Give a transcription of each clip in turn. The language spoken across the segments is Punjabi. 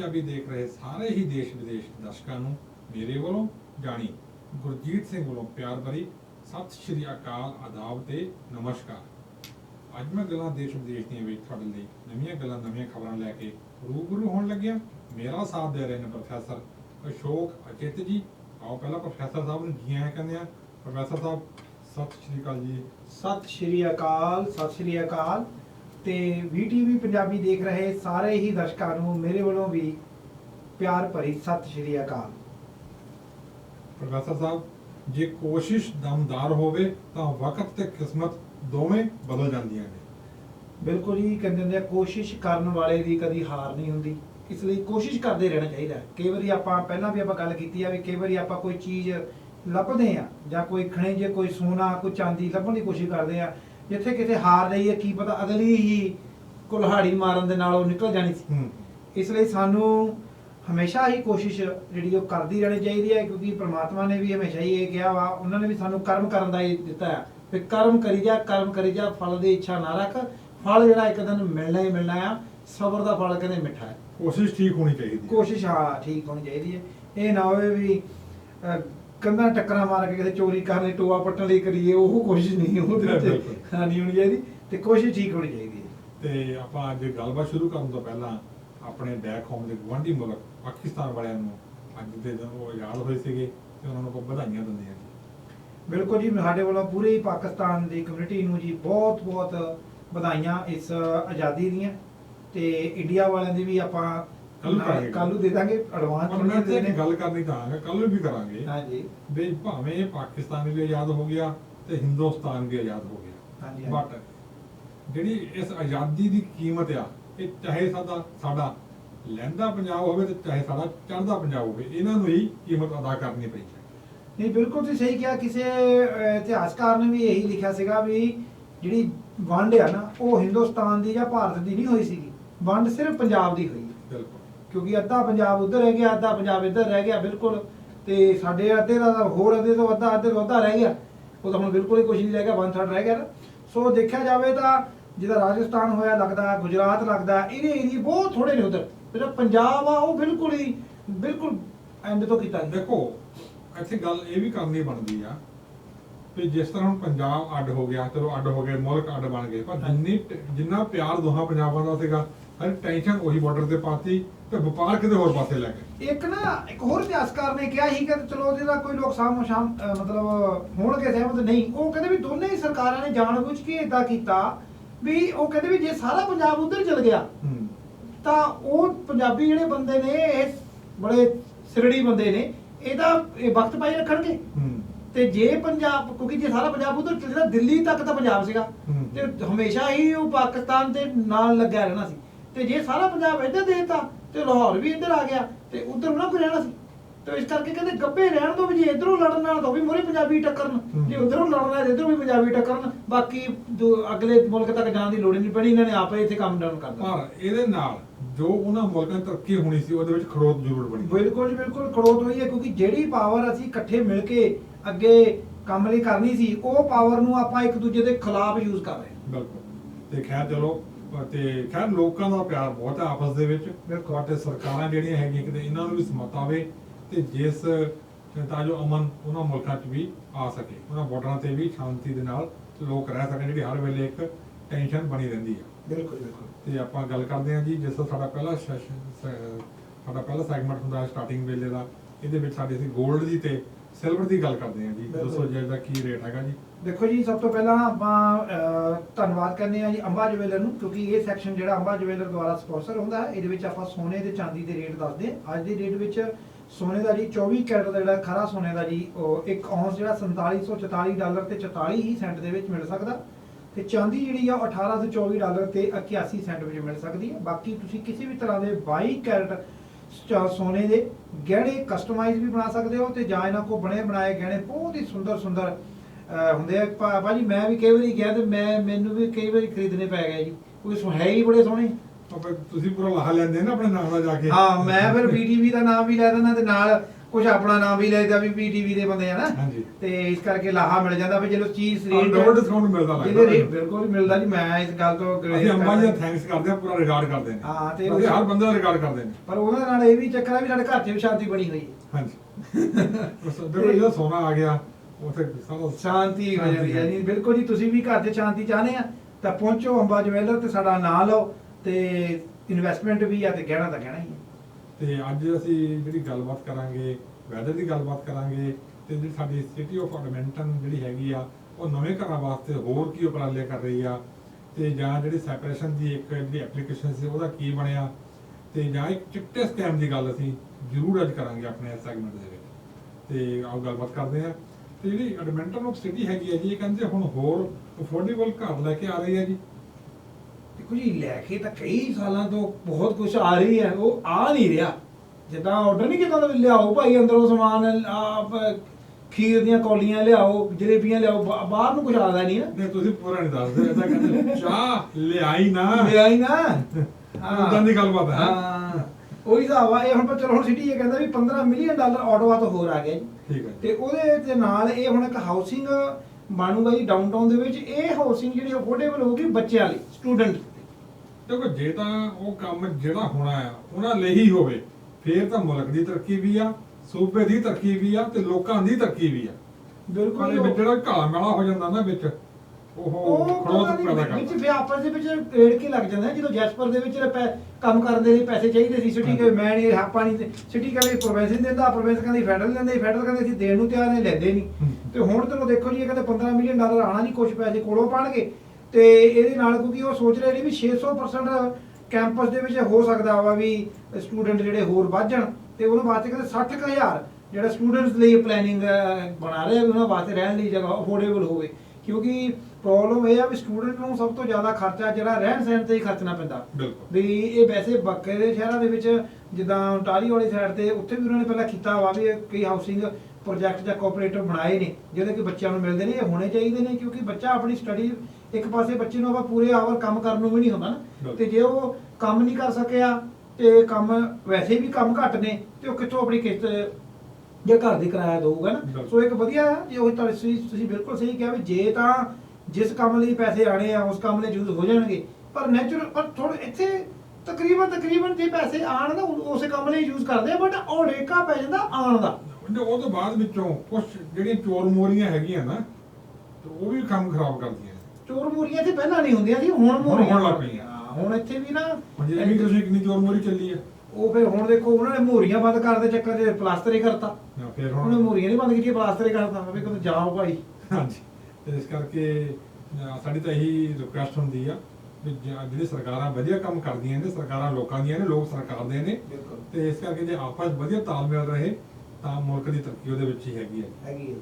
ਪੰਜਾਬੀ ਦੇਖ ਰਹੇ ਸਾਰੇ ਹੀ ਦੇਸ਼ ਵਿਦੇਸ਼ ਦਰਸ਼ਕਾਂ ਨੂੰ ਮੇਰੇ ਵੱਲੋਂ ਜਾਣੀ ਗੁਰਜੀਤ ਸਿੰਘ ਵੱਲੋਂ ਪਿਆਰ ਭਰੀ ਸਤਿ ਸ਼੍ਰੀ ਅਕਾਲ ਆਦਾਬ ਤੇ ਨਮਸਕਾਰ। ਅੱਜ ਮੈਂ ਗੱਲਾਂ ਦੇਸ਼ ਵਿਦੇਸ਼ ਦੀਆਂ ਵਿੱਚ ਤੁਹਾਡੇ ਲਈ ਨਵੀਆਂ ਗੱਲਾਂ, ਨਵੀਆਂ ਖਬਰਾਂ ਲੈ ਕੇ ਰੂਬਰੂ ਹੋਣ ਲੱਗਿਆ। ਮੇਰਾ ਸਾਥ ਦੇ ਰਹੇ ਨੇ ਪ੍ਰੋਫੈਸਰ ਅਸ਼ੋਕ ਅਚਿਤ ਜੀ। ਆਓ ਪਹਿਲਾਂ ਪ੍ਰੋਫੈਸਰ ਸਾਹਿਬ ਨੂੰ ਜੀ ਆਇਆਂ ਕਹਿੰਦੇ ਆ? ਪ੍ਰੋਫੈਸਰ ਸਾਹਿਬ, ਸਤਿ ਸ਼੍ਰੀ ਅਕਾਲ ਜੀ। ਸਤਿ ਸ਼੍ਰੀ ਅਕਾਲ, ਸਤਿ ਸ਼੍ਰੀ ਅਕਾਲ। ਤੇ ਵੀਟੀਵੀ ਪੰਜਾਬੀ ਦੇਖ ਰਹੇ ਸਾਰੇ ਹੀ ਦਰਸ਼ਕਾਂ ਨੂੰ ਮੇਰੇ ਵੱਲੋਂ ਵੀ ਪਿਆਰ ਭਰੀ ਸਤਿ ਸ਼੍ਰੀ ਅਕਾਲ। ਪ੍ਰੋਫੈਸਰ ਸਾਹਿਬ ਜੇ ਕੋਸ਼ਿਸ਼ ਦਮਦਾਰ ਹੋਵੇ ਤਾਂ ਵਕਤ ਤੇ ਕਿਸਮਤ ਦੋਵੇਂ ਬਦਲ ਜਾਂਦੀਆਂ ਨੇ। ਬਿਲਕੁਲ ਹੀ ਕਹਿੰਦੇ ਹੁੰਦੇ ਆ ਕੋਸ਼ਿਸ਼ ਕਰਨ ਵਾਲੇ ਦੀ ਕਦੀ ਹਾਰ ਨਹੀਂ ਹੁੰਦੀ। ਇਸ ਲਈ ਕੋਸ਼ਿਸ਼ ਕਰਦੇ ਰਹਿਣਾ ਚਾਹੀਦਾ। ਕਈ ਵਾਰੀ ਆਪਾਂ ਪਹਿਲਾਂ ਵੀ ਆਪਾਂ ਗੱਲ ਕੀਤੀ ਆ ਵੀ ਕਈ ਵਾਰੀ ਆਪਾਂ ਕੋਈ ਚੀਜ਼ ਲੱਭਦੇ ਆ ਜਾਂ ਕੋਈ ਖਣਿਜ ਕੋਈ ਸੋਨਾ ਕੋਈ ਚਾਂਦੀ ਲੱਭਣ ਦੀ ਕੋਸ਼ਿਸ਼ ਕਰਦੇ ਆ ਜਿੱਥੇ ਕਿਤੇ ਹਾਰ ਜਾਈਏ ਕੀ ਪਤਾ ਅਗਲੀ ਹੀ ਕੁਲਹਾੜੀ ਮਾਰਨ ਦੇ ਨਾਲ ਉਹ ਨਿਕਲ ਜਾਣੀ ਸੀ। ਹੂੰ। ਇਸ ਲਈ ਸਾਨੂੰ ਹਮੇਸ਼ਾ ਹੀ ਕੋਸ਼ਿਸ਼ ਜਿਹੜੀ ਉਹ ਕਰਦੀ ਰਹਿਣੀ ਚਾਹੀਦੀ ਹੈ ਕਿਉਂਕਿ ਪ੍ਰਮਾਤਮਾ ਨੇ ਵੀ ਹਮੇਸ਼ਾ ਹੀ ਇਹ ਕਿਹਾ ਵਾ ਉਹਨਾਂ ਨੇ ਵੀ ਸਾਨੂੰ ਕਰਮ ਕਰਨ ਦਾ ਹੀ ਦਿੱਤਾ ਹੈ। ਵੀ ਕਰਮ ਕਰੀ ਜਾ ਕਰਮ ਕਰੀ ਜਾ ਫਲ ਦੀ ਇੱਛਾ ਨਾ ਰੱਖ। ਫਲ ਜਿਹੜਾ ਇੱਕ ਦਿਨ ਮਿਲਣਾ ਹੀ ਮਿਲਣਾ ਆ ਸਬਰ ਦਾ ਫਲ ਕਹਿੰਦੇ ਮਿੱਠਾ ਹੈ। ਕੋਸ਼ਿਸ਼ ਠੀਕ ਹੋਣੀ ਚਾਹੀਦੀ ਹੈ। ਕੋਸ਼ਿਸ਼ ਹਾਂ ਠੀਕ ਹੋਣੀ ਚਾਹੀਦੀ ਹੈ। ਇਹ ਨਾ ਹੋਵੇ ਵੀ ਅਹ, ਕੰਧਾਂ ਟੱਕਰਾਂ ਮਾਰ ਕੇ ਕਿਸੇ ਚੋਰੀ ਕਰਨ ਲਈ ਟੋਆ ਪੱਟਣ ਲਈ ਕਰੀਏ ਉਹ ਕੋਸ਼ਿਸ਼ ਨਹੀਂ ਉਹਦੇ ਵਿੱਚ ਬਿਲਕੁਲ। ਹਾਂ, ਨਹੀਂ ਹੋਣੀ ਚਾਹੀਦੀ ਤੇ ਕੋਸ਼ਿਸ਼ ਠੀਕ ਹੋਣੀ ਚਾਹੀਦੀ ਹੈ ਤੇ ਆਪਾਂ ਅੱਜ ਗੱਲਬਾਤ ਸ਼ੁਰੂ ਕਰਨ ਤੋਂ ਪਹਿਲਾਂ ਆਪਣੇ ਬੈਕ ਹੋਮ ਦੇ ਗੁਆਂਢੀ ਮੁਲਕ ਪਾਕਿਸਤਾਨ ਵਾਲਿਆਂ ਨੂੰ ਅੱਜ ਦੇ ਦਿਨ ਉਹ ਆਜ਼ਾਦ ਹੋਏ ਸੀਗੇ ਤੇ ਉਹਨਾਂ ਨੂੰ ਆਪਾਂ ਵਧਾਈਆਂ ਦਿੰਦੇ ਹਾਂ ਜੀ ਬਿਲਕੁਲ ਜੀ ਸਾਡੇ ਵੱਲੋਂ ਪੂਰੀ ਪਾਕਿਸਤਾਨ ਦੀ ਕਮਿਊਨਿਟੀ ਨੂੰ ਜੀ ਬਹੁਤ ਬਹੁਤ ਵਧਾਈਆਂ ਇਸ ਆਜ਼ਾਦੀ ਦੀਆਂ ਤੇ ਇੰਡੀਆ ਵਾਲਿਆਂ ਦੀ ਵੀ ਆਪਾਂ ਨੂੰ ਕਰਾਂਗੇ। ਕੱਲ ਨੂੰ ਦੇ ਦਾਂਗੇ ਐਡਵਾਂਸ ਮੈਂ ਤੇ ਇੱਕ ਗੱਲ ਕਰਨੀ ਚਾਹਾਂਗਾ ਕੱਲ ਵੀ ਕਰਾਂਗੇ। ਹਾਂਜੀ। ਵੀ ਭਾਵੇਂ ਪਾਕਿਸਤਾਨ ਵੀ ਆਜ਼ਾਦ ਹੋ ਗਿਆ ਤੇ ਹਿੰਦੁਸਤਾਨ ਵੀ ਆਜ਼ਾਦ ਹੋ ਗਿਆ। ਹਾਂਜੀ ਬਟ ਜਿਹੜੀ ਇਸ ਆਜ਼ਾਦੀ ਦੀ ਕੀਮਤ ਆ ਇਹ ਚਾਹੇ ਸਾਡਾ ਸਾਡਾ ਲਹਿੰਦਾ ਪੰਜਾਬ ਹੋਵੇ ਤੇ ਚਾਹੇ ਸਾਡਾ ਚੜ੍ਹਦਾ ਪੰਜਾਬ ਹੋਵੇ ਇਹਨਾਂ ਨੂੰ ਹੀ ਕੀਮਤ ਅਦਾ ਕਰਨੀ ਪਈ ਹੈ। ਨਹੀਂ ਬਿਲਕੁਲ ਤੁਸੀਂ ਸਹੀ ਕਿਹਾ ਕਿਸੇ ਇਤਿਹਾਸਕਾਰ ਨੇ ਵੀ ਇਹੀ ਲਿਖਿਆ ਸੀਗਾ ਵੀ ਜਿਹੜੀ ਵੰਡ ਆ ਨਾ ਉਹ ਹਿੰਦੁਸਤਾਨ ਦੀ ਜਾਂ ਭਾਰਤ ਦੀ ਨਹੀਂ ਹੋਈ ਸੀਗੀ। ਵੰਡ ਸਿਰਫ ਪੰਜਾਬ ਦੀ ਹੋਈ ਬਿਲਕੁਲ। ਕਿਉਂਕਿ ਅੱਧਾ ਪੰਜਾਬ ਉਧਰ ਰਹਿ ਗਿਆ, ਅੱਧਾ ਪੰਜਾਬ ਇੱਧਰ ਰਹਿ ਗਿਆ, ਬਿਲਕੁਲ। ਤੇ ਸਾਡੇ ਅੱਧੇ ਦਾ ਤਾਂ ਹੋਰ ਅੱਧੇ ਤੋਂ ਅੱਧਾ, ਅੱਧੇ ਤੋਂ ਅੱਧਾ ਰਹਿ ਗਿਆ। ਉਹ ਤਾਂ ਹੁਣ ਬਿਲਕੁਲ ਹੀ ਕੁਝ ਨਹੀਂ ਰਹਿ ਗਿਆ ਵਨ ਥਰਡ ਰਹਿ ਗਿਆ ਨਾ। ਸੋ ਦੇਖਿਆ ਜਾਵੇ ਤਾਂ ਜਿਹਦਾ ਰਾਜਸਥਾਨ ਹੋਇਆ, ਲੱਗਦਾ, ਗੁਜਰਾਤ ਲੱਗਦਾ ਇਹਦੇ ਏਰੀਏ ਬਹੁਤ ਥੋੜੇ ਨੇ ਉਧਰ। ਜਿਹੜਾ ਪੰਜਾਬ ਆ, ਉਹ ਬਿਲਕੁਲ ਹੀ, ਬਿਲਕੁਲ ਐਂਡ ਤੋਂ ਕੀਤਾ ਦੇਖੋ, ਇੱਥੇ ਗੱਲ ਇਹ ਵੀ ਕਰਨੀ ਬਣਦੀ ਆ ਕਿ ਜਿਸ ਤਰ੍ਹਾਂ ਹੁਣ ਪੰਜਾਬ ਅੱਡ ਹੋ ਗਿਆ ਚਲੋ ਅੱਡ ਹੋ ਗਏ ਮੁਲਕ ਅੱਡ ਬਣ ਗਏ ਪਰ ਜਿੰਨੀ ਜਿੰਨਾ ਪਿਆਰ ਦੋਹਾਂ ਪੰਜਾਬਾਂ ਦਾ ਸੀਗਾ ਹਰ ਟੈਨਸ਼ਨ ਉਹੀ ਬਾਰਡਰ ਤੇ ਪਾਤੀ ਤੇ ਵਪਾਰ ਕਿਤੇ ਹੋਰ ਪਾਸੇ ਲੈ ਗਏ। ਇੱਕ ਨਾ ਇੱਕ ਹੋਰ ਇਤਿਹਾਸਕਾਰ ਨੇ ਕਿਹਾ ਸੀ ਕਿ ਚਲੋ ਜਿਹਦਾ ਕੋਈ ਲੋਕ ਸਾਮ ਸ਼ਾਮ ਮਤਲਬ ਹੋਣਗੇ ਸਹਿਮਤ ਨਹੀਂ। ਉਹ ਕਹਿੰਦੇ ਵੀ ਦੋਨੇ ਹੀ ਸਰਕਾਰਾਂ ਨੇ ਜਾਣਬੁੱਝ ਕੇ ਇਦਾਂ ਕੀਤਾ ਵੀ ਉਹ ਕਹਿੰਦੇ ਵੀ ਜੇ ਸਾਰਾ ਪੰਜਾਬ ਉਧਰ ਚਲ ਗਿਆ ਤਾਂ ਉਹ ਪੰਜਾਬੀ ਜਿਹੜੇ ਬੰਦੇ ਨੇ ਇਹ ਬੜੇ ਸਿਰੜੀ ਬੰਦੇ ਨੇ ਇਹਦਾ ਇਹ ਵਕਤ ਪਾਈ ਰੱਖਣਗੇ। ਤੇ ਜੇ ਪੰਜਾਬ ਕਿਉਂਕਿ ਜੇ ਸਾਰਾ ਪੰਜਾਬ ਉਧਰ ਗਿਆ ਦਿੱਲੀ ਤੱਕ ਤਾਂ ਪੰਜਾਬ ਸੀਗਾ। ਹੂੰ। ਤੇ ਹਮੇਸ਼ਾ ਹੀ ਉਹ ਪਾਕਿਸਤਾਨ ਦੇ ਨਾਲ ਲੱਗਿਆ ਰਹਿਣਾ ਸੀ। ਤੇ ਜੇ ਸਾਰਾ ਪੰਜਾਬ ਇੱਧਰ ਦੇ ਦਿੱਤਾ ਤੇ ਲਾਹੌਰ ਵੀ ਇੱਧਰ ਆ ਗਿਆ ਤੇ ਉਧਰ ਨਾ ਕੋਈ ਰਹਿਣਾ ਸੀ। ਤੇ ਇਸ ਕਰਕੇ ਕਹਿੰਦੇ ਗੱਬੇ ਰਹਿਣ ਦੋ ਵੀ ਜੇ ਇਧਰੋਂ ਲੜਨ ਨਾਲ ਤਾਂ ਵੀ ਮੋਰੇ ਪੰਜਾਬੀ ਟੱਕਰਨ। ਹੂੰ। ਜੇ ਉਧਰੋਂ ਲੜਨਾ ਹੈ ਇਧਰੋਂ ਵੀ ਪੰਜਾਬੀ ਟੱਕਰਨ। ਬਾਕੀ ਜੋ ਅਗਲੇ ਮੁਲਕ ਤੱਕ ਜਾਣ ਦੀ ਲੋੜ ਹੀ ਨਹੀਂ ਪੜੀ ਇਹਨਾਂ ਨੇ ਆਪੇ ਇੱਥੇ ਕੰਮ ਡਾਊਨ ਕਰ ਦਿੱਤਾ। ਪਰ ਇਹਦੇ ਨਾਲ ਜੋ ਉਹਨਾਂ ਮੁਲਕਾਂ ਦੀ ਤਰੱਕੀ ਹੋਣੀ ਸੀ ਉਹਦੇ ਵਿੱਚ ਖੜੋਤ ਜ਼ਰੂਰ ਬਣੀ। ਬਿਲਕੁਲ ਜੀ ਬਿਲਕੁਲ ਖੜੋਤ ਹੋਈ ਹੈ ਕਿਉਂਕਿ ਜਿਹੜੀ ਪਾਵਰ ਅਸੀਂ ਇਕੱਠੇ ਮਿਲ ਕੇ ਅੱਗੇ ਕੰਮ ਲਈ ਕਰਨੀ ਸੀ ਉਹ ਪਾਵਰ ਨੂੰ ਆਪਾਂ ਇੱਕ ਦੂਜੇ ਦੇ ਖਿਲਾਫ ਯੂਜ਼ ਕਰ ਰਹੇ ਬਿਲਕੁਲ। ਤੇ ਖੈਰ ਚਲੋ ਤੇ ਖੈਰ ਲੋਕਾਂ ਦਾ ਪਿਆਰ ਬਹੁਤ ਹੈ ਆਪਸ ਦੇ ਵਿੱਚ। ਬਿਲਕੁਲ। ਤੇ ਸਰਕਾਰਾਂ ਜਿਹੜੀਆਂ ਹੈਗੀਆਂ ਕਿਤੇ ਇਹਨਾਂ ਨੂੰ ਵੀ ਸਮਤ ਆਵੇ ਤੇ ਜਿਸ ਤਾਂ ਜੋ ਅਮਨ ਉਹਨਾਂ ਮੁਲਕਾਂ 'ਚ ਵੀ ਆ ਸਕੇ ਉਹਨਾਂ ਬਾਰਡਰਾਂ ਤੇ ਵੀ ਸ਼ਾਂਤੀ ਦੇ ਨਾਲ ਲੋਕ ਰਹਿ ਸਕਣ ਜਿਹੜੀ ਹਰ ਵੇਲੇ ਇੱਕ ਟੈਨਸ਼ਨ ਬਣੀ ਰਹਿੰਦੀ ਹੈ ਬਿਲਕੁਲ ਬਿਲਕੁਲ। ਤੇ ਆਪਾਂ ਗੱਲ ਕਰਦੇ ਹਾਂ ਜੀ ਜਿਸ ਤਰ੍ਹਾਂ ਸਾਡਾ ਪਹਿਲਾ ਸੈਸ਼ਨ ਸਾਡਾ ਪਹਿਲਾ ਸੈਗਮੈਂਟ ਹੁੰਦਾ ਸਟਾਰਟਿੰਗ ਵੇਲੇ ਦਾ ਇਹਦੇ ਵਿੱਚ ਸਾਡੇ ਅਸੀਂ 골ਡ ਦੀ ਤੇ ਸਿਲਵਰ ਦੀ ਗੱਲ ਕਰਦੇ ਹਾਂ ਜੀ ਬਿਲਕੁਲ। ਦੱਸੋ ਜੀ ਇਹਦਾ ਕੀ ਰੇਟ ਹੈਗਾ ਜੀ? ਦੇਖੋ ਜੀ ਸਭ ਤੋਂ ਪਹਿਲਾਂ ਆਪਾਂ ਅਹ, ਧੰਨਵਾਦ ਕਰਨੇ ਆ ਜੀ ਅੰਬਾ ਜਵੈਲਰ ਨੂੰ ਕਿਉਂਕਿ ਇਹ ਸੈਕਸ਼ਨ ਜਿਹੜਾ ਅੰਬਾ ਜਵੈਲਰ ਦੁਆਰਾ ਸਪਾਂਸਰ ਹੁੰਦਾ ਹੈ ਇਹਦੇ ਵਿੱਚ ਆਪਾਂ ਸੋਨੇ ਤੇ ਚਾਂਦੀ ਦੇ ਰੇਟ ਦੱਸਦੇ ਹਾਂ। ਅੱਜ ਦੀ ਡੇਟ ਵਿੱਚ ਸੋਨੇ ਦਾ ਜੀ 24 ਕੈਰਟ ਦਾ ਜਿਹੜਾ ਖਰਾ ਸੋਨੇ ਦਾ ਜੀ ਉਹ 1 ਔਂਸ ਜਿਹੜਾ 4744 ਡਾਲਰ ਤੇ 44 ਹੀ ਸੈਂਟ ਦੇ ਵਿੱਚ ਮਿਲ ਸਕਦਾ। ਤੇ ਚਾਂਦੀ ਜਿਹੜੀ ਆ ਉਹ 1824 ਡਾਲਰ ਤੇ 81 ਸੈਂਟ ਵਿੱਚ ਮਿਲ ਸਕਦੀ ਹੈ। ਬਾਕੀ ਤੁਸੀਂ ਕਿਸੇ ਵੀ ਤਰ੍ਹਾਂ ਦੇ 22 ਕੈਰਟ ਸ- ਸੋਨੇ ਦੇ ਗਹਿਣੇ ਕਸਟਮਾਈਜ਼ ਵੀ ਬਣਾ ਸਕਦੇ ਹੋ ਤੇ ਜਾਂ ਇਹਨਾਂ ਕੋ ਬਣੇ ਬਣਾਏ ਗਹਿਣੇ ਬਹੁਤ ਹੀ ਸੁੰਦਰ ਸੁੰਦਰ ਹੁੰਦੇ ਆ। ਭਾ- ਭਾਜੀ ਮੈਂ ਵੀ ਕਈ ਵਾਰੀ ਗਿਆ ਤੇ ਮੈਂ ਮੈਨੂੰ ਵੀ ਕਈ ਵਾਰੀ ਖਰੀਦਣੇ ਪੈ ਗਏ ਜੀ। ਕੋਈ ਸੁ- ਹੈ ਹੀ ਬੜੇ ਸੋਹਣੇ। ਤੁਸੀਂ ਪੂਰਾ ਲਾਹਾ ਲੈਂਦੇ ਨਾ ਆਪਣੇ ਨਾਮ ਦਾ ਜਾ ਕੇ। ਹਾਂ ਮੈਂ ਫਿਰ ਬੀਟੀਵੀ ਦਾ ਨਾਮ ਵੀ ਲੈ ਦਿੰਦਾ ਤੇ ਨਾਲ ਕੁਝ ਆਪਣਾ ਨਾਮ ਵੀ ਲੈਦਾ ਵੀ ਪੀਟੀਵੀ ਦੇ ਬੰਦੇ ਆ ਨਾ ਹਾਂਜੀ। ਤੇ ਇਸ ਕਰਕੇ ਲਾਹਾ ਮਿਲ ਜਾਂਦਾ ਵੀ ਜਦੋਂ ਚੀਜ਼ ਡਬਲ ਡਿਸਕਾਊਂਟ ਮਿਲਦਾ ਜਿਹਦੇ ਰੇਟ ਲੱਗਦਾ ਬਿਲਕੁਲ ਮਿਲਦਾ ਜੀ ਮੈਂ ਇਸ ਗੱਲ ਤੋਂ ਅਸੀਂ grace ਅੰਬਾਂ ਜੀ ਕਰਦਾ। ਥੈਂਕਸ ਕਰਦੇ ਆ ਪੂਰਾ ਰਿਗਾਰਡ ਕਰਦੇ ਨੇ। ਹਾਂ, ਤੇ ਅਸੀਂ ਹਰ ਬੰਦੇ ਦਾ ਰਿਗਾਰਡ ਕਰਦੇ ਨੇ। ਪਰ ਉਹਨਾਂ ਨਾਲ ਇਹ ਵੀ ਚੱਕਰ ਆ ਵੀ ਸਾਡੇ ਘਰ 'ਚ ਵੀ ਸ਼ਾਂਤੀ ਬਣੀ ਹੋਈ ਹੈ। ਹਾਂਜੀ। ਉਸ ਦੇਖੋ ਜਦੋਂ ਸੋਨਾ ਆ ਗਿਆ ਉਥੇ ਸਾਰਾ ਸ਼ਾਂਤੀ ਹੋ ਜਾਂਦੀ ਹੈ ਜੀ। ਬਿਲਕੁਲ ਜੀ ਤੁਸੀਂ ਵੀ ਘਰ 'ਚ ਸ਼ਾਂਤੀ ਚਾਹਨੇ ਆ ਤਾਂ ਪਹੁੰਚੋ ਅੰਬਾ ਜਵੈਲਰ ਤੇ ਸਾਡਾ ਨਾਂ ਲਓ ਤੇ ਇਨਵੈਸਟਮੈਂਟ ਵੀ ਆ ਤੇ ਗਹਿਣਾ ਤਾਂ ਗਹਿਣਾ ਹੀ ਹੈ ਤੇ ਅੱਜ ਅਸੀਂ ਜਿਹੜੀ ਗੱਲਬਾਤ ਕਰਾਂਗੇ ਵੈਦਰ ਦੀ ਗੱਲਬਾਤ ਕਰਾਂਗੇ ਤੇ ਜਿਹੜੀ ਸਾਡੀ ਸਿਟੀ ਆਫ ਐਡਮਿੰਟਨ ਜਿਹੜੀ ਹੈਗੀ ਆ, ਉਹ ਨਵੇਂ ਘਰਾਂ ਵਾਸਤੇ ਹੋਰ ਕੀ ਉਪਰਾਲੇ ਕਰ ਰਹੀ ਆ ਤੇ ਜਾਂ ਜਿਹੜੀ ਸੈਪਰੇਸ਼ਨ ਦੀ ਇੱਕ ਜਿਹੜੀ ਐਪਲੀਕੇਸ਼ਨ ਸੀ, ਉਹਦਾ ਕੀ ਬਣਿਆ ਤੇ ਜਾਂ ਇੱਕ ਚਿੱਟੇ ਸਕੈਮ ਦੀ ਗੱਲ ਅਸੀਂ ਜ਼ਰੂਰ ਅੱਜ ਕਰਾਂਗੇ ਆਪਣੇ ਸੈਗਮੈਂਟ ਦੇ ਵਿੱਚ। ਤੇ ਆਓ ਗੱਲਬਾਤ ਕਰਦੇ ਆ। ਤੇ ਜਿਹੜੀ ਐਡਮਿੰਟਨ ਆਫ ਸਿਟੀ ਹੈਗੀ ਆ ਜੀ, ਇਹ ਕਹਿੰਦੇ ਹੁਣ ਹੋਰ ਅਫੋਰਡੇਬਲ ਘਰ ਲੈ ਕੇ ਆ ਰਹੀ ਹੈ ਜੀ। ਦੇਖੋ ਜੀ ਲੈ ਕੇ ਤਾਂ ਕਈ ਸਾਲਾਂ ਤੋਂ ਬਹੁਤ ਕੁਝ ਆ ਰਹੀ ਹੈ ਉਹ ਆ ਨਹੀਂ ਰਿਹਾ। ਜਿੱਦਾਂ ਆਰਡਰ ਨਹੀਂ ਕੀਤਾ ਤਾਂ ਲਿਆਓ ਭਾਈ ਅੰਦਰੋਂ ਸਮਾਨ ਆਪ ਖੀਰ ਦੀਆਂ ਕੌਲੀਆਂ ਲਿਆਓ ਜਲੇਬੀਆਂ ਲਿਆਓ ਬਾ- ਬਾਹਰ ਨੂੰ ਕੁਝ ਆਦਾ ਨਹੀਂ ਨਾ। ਨਹੀਂ ਤੁਸੀਂ ਪੂਰਾ ਨਹੀਂ ਦੱਸਦੇ ਤਾਂ ਕਹਿੰਦੇ ਚਾਹ ਲਿਆਈ ਨਾ। ਲਿਆਈ ਨਾ। ਉਦਾਂ ਦੀ ਗੱਲਬਾਤ ਹੈ। ਹਾਂ। ਉਹੀ ਹਿਸਾਬ ਆ ਇਹ ਹੁਣ ਪਰ ਚਲੋ ਹੁਣ ਸਿਟੀ ਇਹ ਕਹਿੰਦਾ ਵੀ 15 ਮਿਲੀਅਨ ਡਾਲਰ ਆਟੋਆ ਤੋਂ ਹੋਰ ਆ ਗਿਆ ਜੀ। ਠੀਕ ਹੈ। ਤੇ ਉਹਦੇ ਦੇ ਨਾਲ ਇਹ ਹੁਣ ਇੱਕ ਹਾਊਸਿੰਗ ਬਣੂਗਾ ਜੀ ਡਾਊਨਟਾਊਨ ਦੇ ਵਿੱਚ। ਇਹ ਹਾਊਸਿੰਗ ਜਿਹੜੀ ਅਫੋਰਡੇਬਲ ਹੋਊਗੀ ਬੱਚਿਆਂ ਲਈ ਸਟੂਡੈਂਟ ਦੇਖੋ ਜੇ ਤਾਂ ਉਹ ਕੰਮ ਜਿਹੜਾ ਹੋਣਾ ਆ ਉਹਨਾਂ ਲਈ ਹੀ ਹੋਵੇ ਫੇਰ ਤਾਂ ਮੁਲਕ ਦੀ ਤਰੱਕੀ ਵੀ ਆ ਸੂਬੇ ਦੀ ਤਰੱਕੀ ਵੀ ਆ ਤੇ ਲੋਕਾਂ ਦੀ ਤਰੱਕੀ ਵੀ ਆ ਬਿਲਕੁਲ ਇਹ ਵਿੱਚ ਜਿਹੜਾ ਘਾਲਾ ਮੇਲਾ ਹੋ ਜਾਂਦਾ ਨਾ ਵਿੱਚ ਉਹ ਖੜੋਤ ਪੈਦਾ ਨਹੀਂ ਵਿੱਚ ਕਰਦਾ ਵੀ ਆਪਸ ਦੇ ਵਿੱਚ ਰੇੜ ਕੇ ਲੱਗ ਜਾਂਦਾ। ਜਦੋਂ ਜੈਸਪਰ ਦੇ ਵਿੱਚ ਕੰਮ ਕਰਨ ਦੇ ਲਈ ਪੈਸੇ ਚਾਹੀਦੇ ਸੀ ਸਿਟੀ ਕੇ ਮੈਂ ਨਹੀਂ ਆਪਾਂ ਨਹੀਂ ਸਿਟੀ ਕਹਿੰਦੇ ਪ੍ਰੋਵਿੰਸ ਨਹੀਂ ਦਿੰਦਾ ਪ੍ਰੋਵਿੰਸ ਕਹਿੰਦੀ ਫੈਡਰਲ ਲੈਂਦੇ ਫੈਡਰਲ ਕਹਿੰਦੇ ਅਸੀਂ ਦੇਣ ਨੂੰ ਤਿਆਰ ਨੇ ਲੈਂਦੇ ਨਹੀਂ। ਤੇ ਹੁਣ ਚਲੋ ਦੇਖੋ ਜੀ ਇਹ ਕਹਿੰਦੇ 15 ਮਿਲੀਅਨ ਡਾਲਰ ਆਣਾ ਨਹੀਂ ਕੁਝ ਪੈਸੇ ਕੋਲੋਂ ਪਾਣਗੇ ਤੇ ਇਹਦੇ ਨਾਲ ਕਿਉਂਕਿ ਉਹ ਸੋਚ ਰਹੇ ਨੇ ਵੀ 600% ਕੈਂਪਸ ਦੇ ਵਿੱਚ ਹੋ ਸਕਦਾ ਵਾ ਵੀ ਸਟੂਡੈਂਟ ਜਿਹੜੇ ਹੋਰ ਵੱਧ ਜਾਣ ਤੇ ਉਹਨਾਂ ਵਾਸਤੇ ਕਹਿੰਦੇ 60000 ਜਿਹੜਾ ਸਟੂਡੈਂਟਸ ਲਈ ਪਲੈਨਿੰਗ ਬਣਾ ਰਹੇ ਆ ਵੀ ਉਹਨਾਂ ਵਾਸਤੇ ਰਹਿਣ ਲਈ ਜਗ੍ਹਾ ਅਫੋਰਡੇਬਲ ਹੋਵੇ। ਕਿਉਂਕਿ ਪ੍ਰੋਬਲਮ ਇਹ ਆ ਵੀ ਸਟੂਡੈਂਟ ਨੂੰ ਸਭ ਤੋਂ ਜ਼ਿਆਦਾ ਖਰਚਾ ਜਿਹੜਾ ਰਹਿਣ ਸਹਿਣ ਤੇ ਹੀ ਖਰਚਣਾ ਪੈਂਦਾ। ਬਿਲਕੁਲ। ਵੀ ਇਹ ਵੈਸੇ ਬਾਕੀ ਦੇ ਸ਼ਹਿਰਾਂ ਦੇ ਵਿੱਚ ਜਿੱਦਾਂ ontario ਵਾਲੀ ਸਾਈਡ ਤੇ ਉੱਥੇ ਵੀ ਉਹਨਾਂ ਨੇ ਪਹਿਲਾਂ ਕੀਤਾ ਵਾ ਵੀ ਕਈ ਹਾਊਸਿੰਗ ਪ੍ਰੋਜੈਕਟ ਜਾਂ ਕੋਆਪਰੇਟਿਵ ਬਣਾਏ ਨੇ ਜਿਹੜੇ ਕਿ ਬੱਚਿਆਂ ਨੂੰ ਮਿਲਦੇ ਨੇ ਇਹ ਹੋਣੇ ਚਾਹੀਦੇ ਨੇ ਕਿਉਂਕਿ ਬੱਚਾ ਆਪਣੀ ਸਟੱਡੀ ਇੱਕ ਪਾਸੇ ਬੱਚੇ ਨੂੰ ਆਪਾਂ ਪੂਰੇ ਆਵਰ ਕੰਮ ਕਰਨ ਨੂੰ ਵੀ ਨਹੀਂ ਹੁੰਦਾ ਨਾ। ਤੇ ਜੇ ਉਹ ਕੰਮ ਨਹੀਂ ਕਰ ਸਕਿਆ ਤੇ ਕੰਮ ਵੈਸੇ ਵੀ ਕੰਮ ਘੱਟ ਨੇ ਤੇ ਉਹ ਕਿੱਥੋਂ ਆਪਣੀ ਕਿਸ਼ਤ ਜਾਂ ਘਰ ਦੀ ਕਿਰਾਇਆ ਦਊਗਾ ਨਾ। ਸੋ ਇੱਕ ਵਧੀਆ ਜੇ ਉਹ ਤੁਸੀਂ ਤੁਸੀਂ ਬਿਲਕੁਲ ਸਹੀ ਕਿਹਾ ਵੀ ਜੇ ਤਾਂ ਜਿਸ ਕੰਮ ਲਈ ਪੈਸੇ ਆਣੇ ਆ ਉਸ ਕੰਮ ਲਈ ਯੂਜ਼ ਹੋ ਜਾਣਗੇ ਪਰ ਨੈਚੁਰਲ ਪਰ ਥੋੜਾ ਇੱਥੇ ਤਕਰੀਬਨ ਤਕਰੀਬਨ ਜੇ ਪੈਸੇ ਆਣ ਨਾ ਉਸੇ ਕੰਮ ਲਈ ਯੂਜ਼ ਕਰਦੇ ਆ ਬਟ ਉਹ ਰੇਕਾ ਪੈ ਜਾਂਦਾ ਆਣ ਦਾ ਤੇ ਉਹ ਤੋਂ ਬਾਅਦ ਵਿੱਚੋਂ ਕੁਝ ਜਿਹੜੀਆਂ ਚੋਰ ਮੋਰੀਆਂ ਹੈਗੀਆਂ ਨਾ ਤੇ ਉਹ ਵੀ ਕੰਮ ਖਰਾਬ ਕਰਦੀਆਂ ਚੋਰ ਮੂਰੀਆਂ ਤੇ ਪਹਿਲਾਂ ਨਹੀਂ ਹੁੰਦੀਆਂ ਸੀ ਹੁਣ ਹੁਣ ਮੂਰੀਆਂ ਹੋਣ ਲੱਗ ਪਈਆਂ। ਹਾਂ, ਹੁਣ ਇੱਥੇ ਵੀ ਨਾ ਹੁਣ ਜੇ ਇਮੀਗ੍ਰੇਸ਼ਨ ਕਿੰਨੀ ਚੋਰ ਮੋਰੀ ਚੱਲੀ ਆ। ਉਹ ਫਿਰ ਹੁਣ ਦੇਖੋ ਉਹਨਾਂ ਨੇ ਮੂਰੀਆਂ ਬੰਦ ਕਰਨ ਦੇ ਚੱਕਰ 'ਚ ਪਲਾਸਟਰ ਹੀ ਕਰਤਾ। ਜਾਂ ਫਿਰ ਉਹਨੇ ਹੁਣ ਮੂਰੀਆਂ ਨਹੀਂ ਬੰਦ ਕੀਤੀਆਂ ਪਲਾਸਟਰ ਹੀ ਕਰਤਾ। ਵੀ ਕਦੋਂ ਜਾਓ ਭਾਈ। ਹਾਂਜੀ। ਤੇ ਇਸ ਕਰਕੇ ਅਹ, ਸਾਡੀ ਤਾਂ ਇਹੀ ਰਿਕੁਐਸਟ ਹੁੰਦੀ ਆ ਵੀ ਜ- ਜਿਹੜੀ ਸਰਕਾਰਾਂ ਵਧੀਆ ਕੰਮ ਕਰਦੀਆਂ ਨੇ ਸਰਕਾਰਾਂ ਲੋਕਾਂ ਦੀਆਂ ਨੇ ਲੋਕ ਸਰਕਾਰ ਦੇ ਨੇ। ਬਿਲਕੁਲ। ਤੇ ਇਸ ਕਰਕੇ ਜੇ ਆਪਸ 'ਚ ਵਧੀਆ ਤਾਲਮੇਲ ਰਹੇ ਤਾਂ ਮੁਲਕ ਦੀ ਤਰੱਕੀ ਉਹਦੇ ਵਿੱਚ ਹੀ ਹੈਗੀ ਹੈ। ਹੈਗੀ ਹੈ।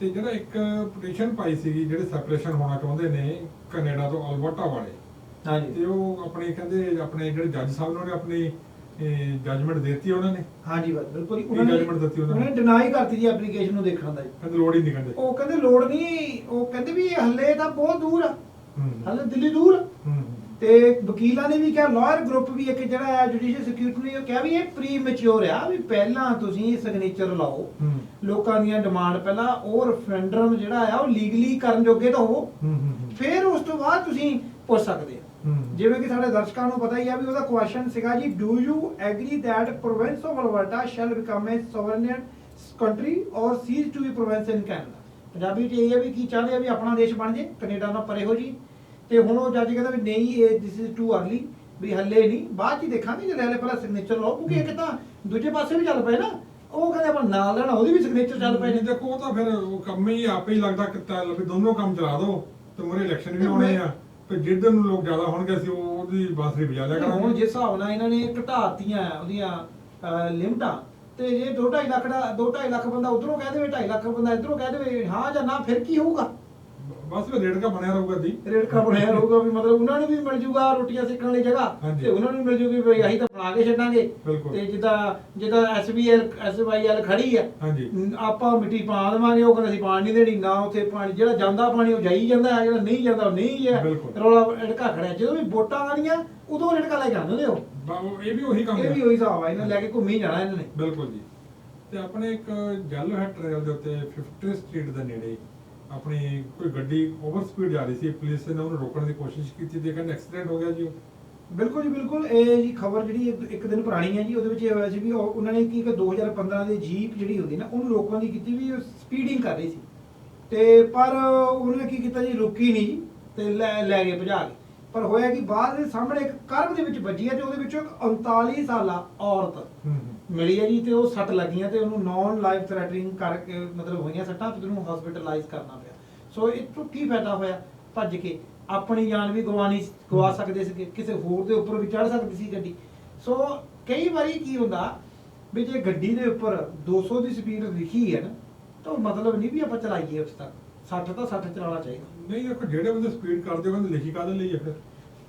ਤੇ ਜਿਹੜਾ ਇੱਕ ਪਟੀਸ਼ਨ ਪਾਈ ਸੀਗੀ ਜਿਹੜੇ ਸੈਪਰੇਸ਼ਨ ਹੋਣਾ ਚਾਹੁੰਦੇ ਨੇ ਕੈਨੇਡਾ ਤੋਂ ਅਲਬਰਟਾ ਵਾਲੇ ਹਾਂਜੀ। ਤੇ ਉਹ ਆਪਣੇ ਕਹਿੰਦੇ ਆਪਣੇ ਜਿਹੜੇ ਜੱਜ ਸਾਹਿਬ ਨੇ ਉਹਨੇ ਆਪਣੀ ਜੱਜਮੈਂਟ ਦਿੱਤੀ ਉਹਨਾਂ ਨੇ? ਹਾਂਜੀ ਬਿਲਕੁਲ। ਉਹਨਾਂ ਨੇ judgment ਦਿੱਤੀ ਉਹਨਾਂ ਨੇ? ਡਿਨਾਈ ਕਰਤੀ ਜੀ ਐਪਲੀਕੇਸ਼ਨ ਨੂੰ ਦੇਖਣ ਦਾ ਜੀ। ਕਹਿੰਦੇ ਲੋੜ ਹੀ ਨਹੀਂ ਕਹਿੰਦੇ। ਉਹ ਕਹਿੰਦੇ ਲੋੜ ਨਹੀਂ ਉਹ ਕਹਿੰਦੇ ਵੀ ਹੱਲੇ ਤਾਂ ਬਹੁਤ ਦੂਰ ਆ। ਹੱਲੇ ਦਿੱਲੀ ਦੂਰ। ਹੂੰ। ਤੇ ਵਕੀਲਾਂ ਨੇ ਵੀ ਕਿਹਾ ਲਾਇਰ ਗਰੁੱਪ ਵੀ ਇੱਕ ਜਿਹੜਾ ਹੈ ਜੁਡੀਸ਼ੀਅਲ ਸਿਕਿਉਰਿਟੀ ਨੇ ਉਹ ਕਿਹਾ ਵੀ ਇਹ ਪ੍ਰੀ ਮੈਚੁਰ ਆ ਵੀ ਪਹਿਲਾਂ ਤੁਸੀਂ ਸਿਗਨੇਚਰ ਲਾਓ। ਲੋਕਾਂ ਦੀਆਂ ਡਿਮਾਂਡ ਪਹਿਲਾਂ ਉਹ ਰੈਫਰੈਂਡਮ ਜਿਹੜਾ ਆ ਉਹ ਲੀਗਲੀ ਕਰਨ ਜੋਗੇ ਤਾਂ ਹੂੰ ਫਿਰ ਉਸ ਤੋਂ ਬਾਅਦ ਤੁਸੀਂ ਪੁੱਛ ਸਕਦੇ ਹੂੰ। ਜਿਵੇਂ ਕਿ ਸਾਡੇ ਦਰਸ਼ਕਾਂ ਨੂੰ ਪਤਾ ਹੀ ਆ ਵੀ ਉਹਦਾ ਕੁਐਸਚਨ ਸੀਗਾ ਜੀ do you agree that province of Alberta shall become a sovereign country or ceases to be province in Canada Punjabi ਚ ਇਹ ਹੈ ਵੀ ਕੀ ਚਾਹੁੰਦੇ ਆ ਵੀ ਆਪਣਾ ਦੇਸ਼ ਬਣ ਜੇ ਕੈਨੇਡਾ ਨਾਲ ਪਰੇ ਹੋ ਜੀ। ਤੇ ਹੁਣ ਉਹ ਜੱਜ ਕਹਿੰਦਾ ਵੀ ਨਹੀਂ ਇਹ ਦਿਸ ਇਜ਼ ਟੂ ਅਰਲੀ ਵੀ ਹੱਲੇ ਨਹੀਂ ਬਾਅਦ ਚ ਹੀ ਦੇਖਾਂਗੇ ਜਦੋਂ ਹਲੇ ਪਹਿਲਾਂ ਸਿਗਨੇਚਰ ਲਾਓ ਕਿਉਂਕਿ ਇੱਕ ਤਾਂ ਦੂਜੇ ਪਾਸੇ ਵੀ ਚੱਲ ਪਏ ਨਾ ਉਹ ਕਹਿੰਦੇ ਆਪਾਂ ਨਾਲ ਲੈਣਾ ਉਹਦੀ ਵੀ ਸਿਗਨੇਚਰ ਚੱਲ ਪਏ ਨੇ। ਦੇਖੋ ਉਹ ਤਾਂ ਫਿਰ ਉਹ ਕੰਮ ਹੀ ਆਪੇ ਹੀ ਲੱਗਦਾ ਕਿ ਤਾਂ ਵੀ ਦੋਨੋਂ ਕੰਮ ਚਲਾ ਦਿਓ ਤੇ ਮੁਰੇ ਇਲੈਕਸ਼ਨ ਵੀ ਹੋਣੇ ਆ ਤੇ ਜਿੱਦਨ ਨੂੰ ਲੋਕ ਜ਼ਿਆਦਾ ਹੋਣਗੇ ਅਸੀਂ ਉਹ- ਉਹਦੀ ਬਾਸਰੀ ਵਜਾ ਲਿਆ ਹੁਣ ਜਿਸ ਹਿਸਾਬ ਨਾਲ ਇਹਨਾਂ ਨੇ ਘਟਾਤੀਆਂ ਉਹਦੀਆਂ ਅਹ, ਲਿਮਟਾਂ ਤੇ ਜੇ 2.5 ਲੱਖ ਦਾ 2.5 ਲੱਖ ਬੰਦਾ ਉਧਰੋਂ ਕਹਿ ਦੇਵੇ 2.5 ਲੱਖ ਬੰਦਾ ਇਧਰੋਂ ਕਹਿ ਦੇਵੇ ਹਾਂ ਜਾਂ ਨਾ ਫਿਰ ਕੀ ਹੋਊਗਾ? ਬਸ ਫਿਰ ਰੇਟ ਕਾ ਬਣਿਆ ਰਹੂਗਾ ਦੀ ਰੇਟ ਬਣਿਆ ਰਹੂਗਾ ਵੀ ਮਤਲਬ ਉਹਨਾਂ ਨੂੰ ਵੀ ਮਿਲ ਜੂਗਾ ਰੋਟੀਆਂ ਸੇਕਣ ਲਈ ਜਗ੍ਹਾ ਹਾਂਜੀ। ਤੇ ਉਹਨਾਂ ਨੂੰ ਵੀ ਮਿਲ ਜੂਗੀ ਵੀ ਅਸੀਂ ਤਾਂ ਬਣਾ ਕੇ ਛੱਡਾਂਗੇ। ਬਿਲਕੁਲ। ਤੇ ਜਿੱਦਾਂ ਜਿੱਦਾਂ ਐਸਬੀਐਲ ਐਸਵਾਈਐਲ ਖੜੀ ਆ ਹਾਂਜੀ। ਨ- ਆਪਾਂ ਮਿੱਟੀ ਪਾ ਦੇਵਾਂਗੇ ਉਹ ਕਹਿੰਦੇ ਅਸੀਂ ਪਾਣੀ ਨਹੀਂ ਦੇਣੀ ਨਾ ਉੱਥੇ ਪਾਣੀ ਜਿਹੜਾ ਜਾਂਦਾ ਪਾਣੀ ਉਹ ਜਾਈ ਜਾਂਦਾ ਹੈ ਜਿਹੜਾ ਨਹੀਂ ਜਾਂਦਾ ਉਹ ਨਹੀਂ ਹੈ ਬਿਲਕੁਲ। ਰੌਲਾ ੜਕਾ ਖੜਿਆ ਜਦੋਂ ਵੀ ਵੋਟਾਂ ਆਣੀਆਂ ਉਦੋਂ ੜਕਾ ਲੈ ਕੇ ਆਉਂਦੇ ਬਾ- ਉਹ- ਇਹ ਵੀ ਉਹੀ ਕੰਮ ਇਹ ਹੈ ਵੀ ਉਹੀ ਹਿਸਾਬ ਆ ਇਹਨਾਂ ਲੈ ਕੇ ਘੁੰਮੀ ਜਾਣਾ ਇਹਨਾਂ ਨੇ। ਬਿਲਕੁਲ ਜੀ। ਤੇ ਆਪਣੇ ਇੱਕ ਜੈਲੋ ਟ੍ਰੇਲ ਦੇ ਉੱਤੇ 50 ਸਟਰੀਟ ਦੇ ਨੇੜੇ ਆਪਣੀ ਕੋਈ ਗੱਡੀ ਓਵਰ ਸਪੀਡ ਜਾ ਰਹੀ ਸੀ ਪੁਲਿਸ ਨੇ ਉਹਨੂੰ ਰੋਕਣ ਦੀ ਕੋਸ਼ਿਸ਼ ਕੀਤੀ ਤੇ ਕਹਿੰਦੇ ਐਕਸੀਡੈਂਟ ਹੋ ਗਿਆ ਜੀ ਉਹ। ਬਿਲਕੁਲ ਜੀ ਬਿਲਕੁਲ। ਇਹ ਜੀ ਖਬਰ ਜਿਹੜੀ ਇੱਕ- ਇੱਕ ਦਿਨ ਪੁਰਾਣੀ ਹੈ ਜੀ ਉਹਦੇ ਵਿੱਚ ਇਹ ਹੋਇਆ ਸੀ ਵੀ ਉਹ- ਉਹਨਾਂ ਨੇ ਕੀ ਕਿ 2015 ਦੇ ਜੀਪ ਜਿਹੜੀ ਹੁੰਦੀ ਨਾ ਉਹਨੂੰ ਰੋਕਣ ਦੀ ਕੀਤੀ ਵੀ ਸਪੀਡਿੰਗ ਕਰ ਰਹੀ ਸੀ। ਤੇ ਪਰ ਉਹਨੇ ਕੀ ਕੀਤਾ ਜੀ ਰੁਕੀ ਨਹੀਂ ਜੀ ਤੇ ਲੈ ਲੈ ਗਏ ਭਜਾ ਕੇ। ਪਰ ਹੋਇਆ ਕਿ ਬਾਅਦ ਦੇ ਸਾਹਮਣੇ ਇੱਕ ਕਰਬ ਦੇ ਵਿੱਚ ਵੱਜੀ ਹੈ ਤੇ ਉਹਦੇ ਵਿੱਚੋਂ ਇੱਕ 39 ਸਾਲਾ ਔਰਤ ਹੂੰ ਹੂੰ। ਮਿਲੀ ਹੈ ਜੀ ਤੇ ਉਹ ਸੱਟ ਲੱਗੀਆਂ ਤੇ ਉਹਨੂੰ ਨਾਨ ਲਾਈਫ ਥ੍ਰੈਟਨਿੰਗ ਕਰਕੇ ਮਤਲਬ ਹੋਈਆਂ ਸੱਟਾਂ ਤੇ ਉਹਨੂੰ ਹਸਪੀਟਲਾਈਜ਼ ਕਰਨਾ ਪਿਆ। ਸੋ ਇਹ ਤੋਂ ਕੀ ਫਾਇਦਾ ਹੋਇਆ? ਭੱਜ ਕੇ ਆਪਣੀ ਜਾਨ ਵੀ ਗਵਾਣੀ ਗਵਾ ਸਕਦੇ ਸੀ ਕਿਸੇ ਹੋਰ ਦੇ ਉੱਪਰ ਵੀ ਚੜ ਸਕਦੀ ਸੀ ਗੱਡੀ। ਸੋ ਕਈ ਵਾਰੀ ਕੀ ਹੁੰਦਾ ਵੀ ਜੇ ਗੱਡੀ ਦੇ ਉੱਪਰ 200 ਦੀ ਸਪੀਡ ਲਿਖੀ ਹੈ ਨਾ ਤਾਂ ਮਤਲਬ ਨਹੀਂ ਵੀ ਆਪਾਂ ਚਲਾਈਏ ਉਸ ਤੱਕ। 60 ਤਾਂ 60 ਚਲਾਉਣਾ ਚਾਹੀਦਾ। ਨਹੀਂ ਦੇਖੋ ਜਿਹੜੇ ਬੰਦੇ ਸਪੀਡ ਕਰਦੇ ਉਹ ਕਹਿੰਦੇ ਲਿਖੀ ਕਾਹਦੇ ਲਈ ਹੈ ਫਿਰ?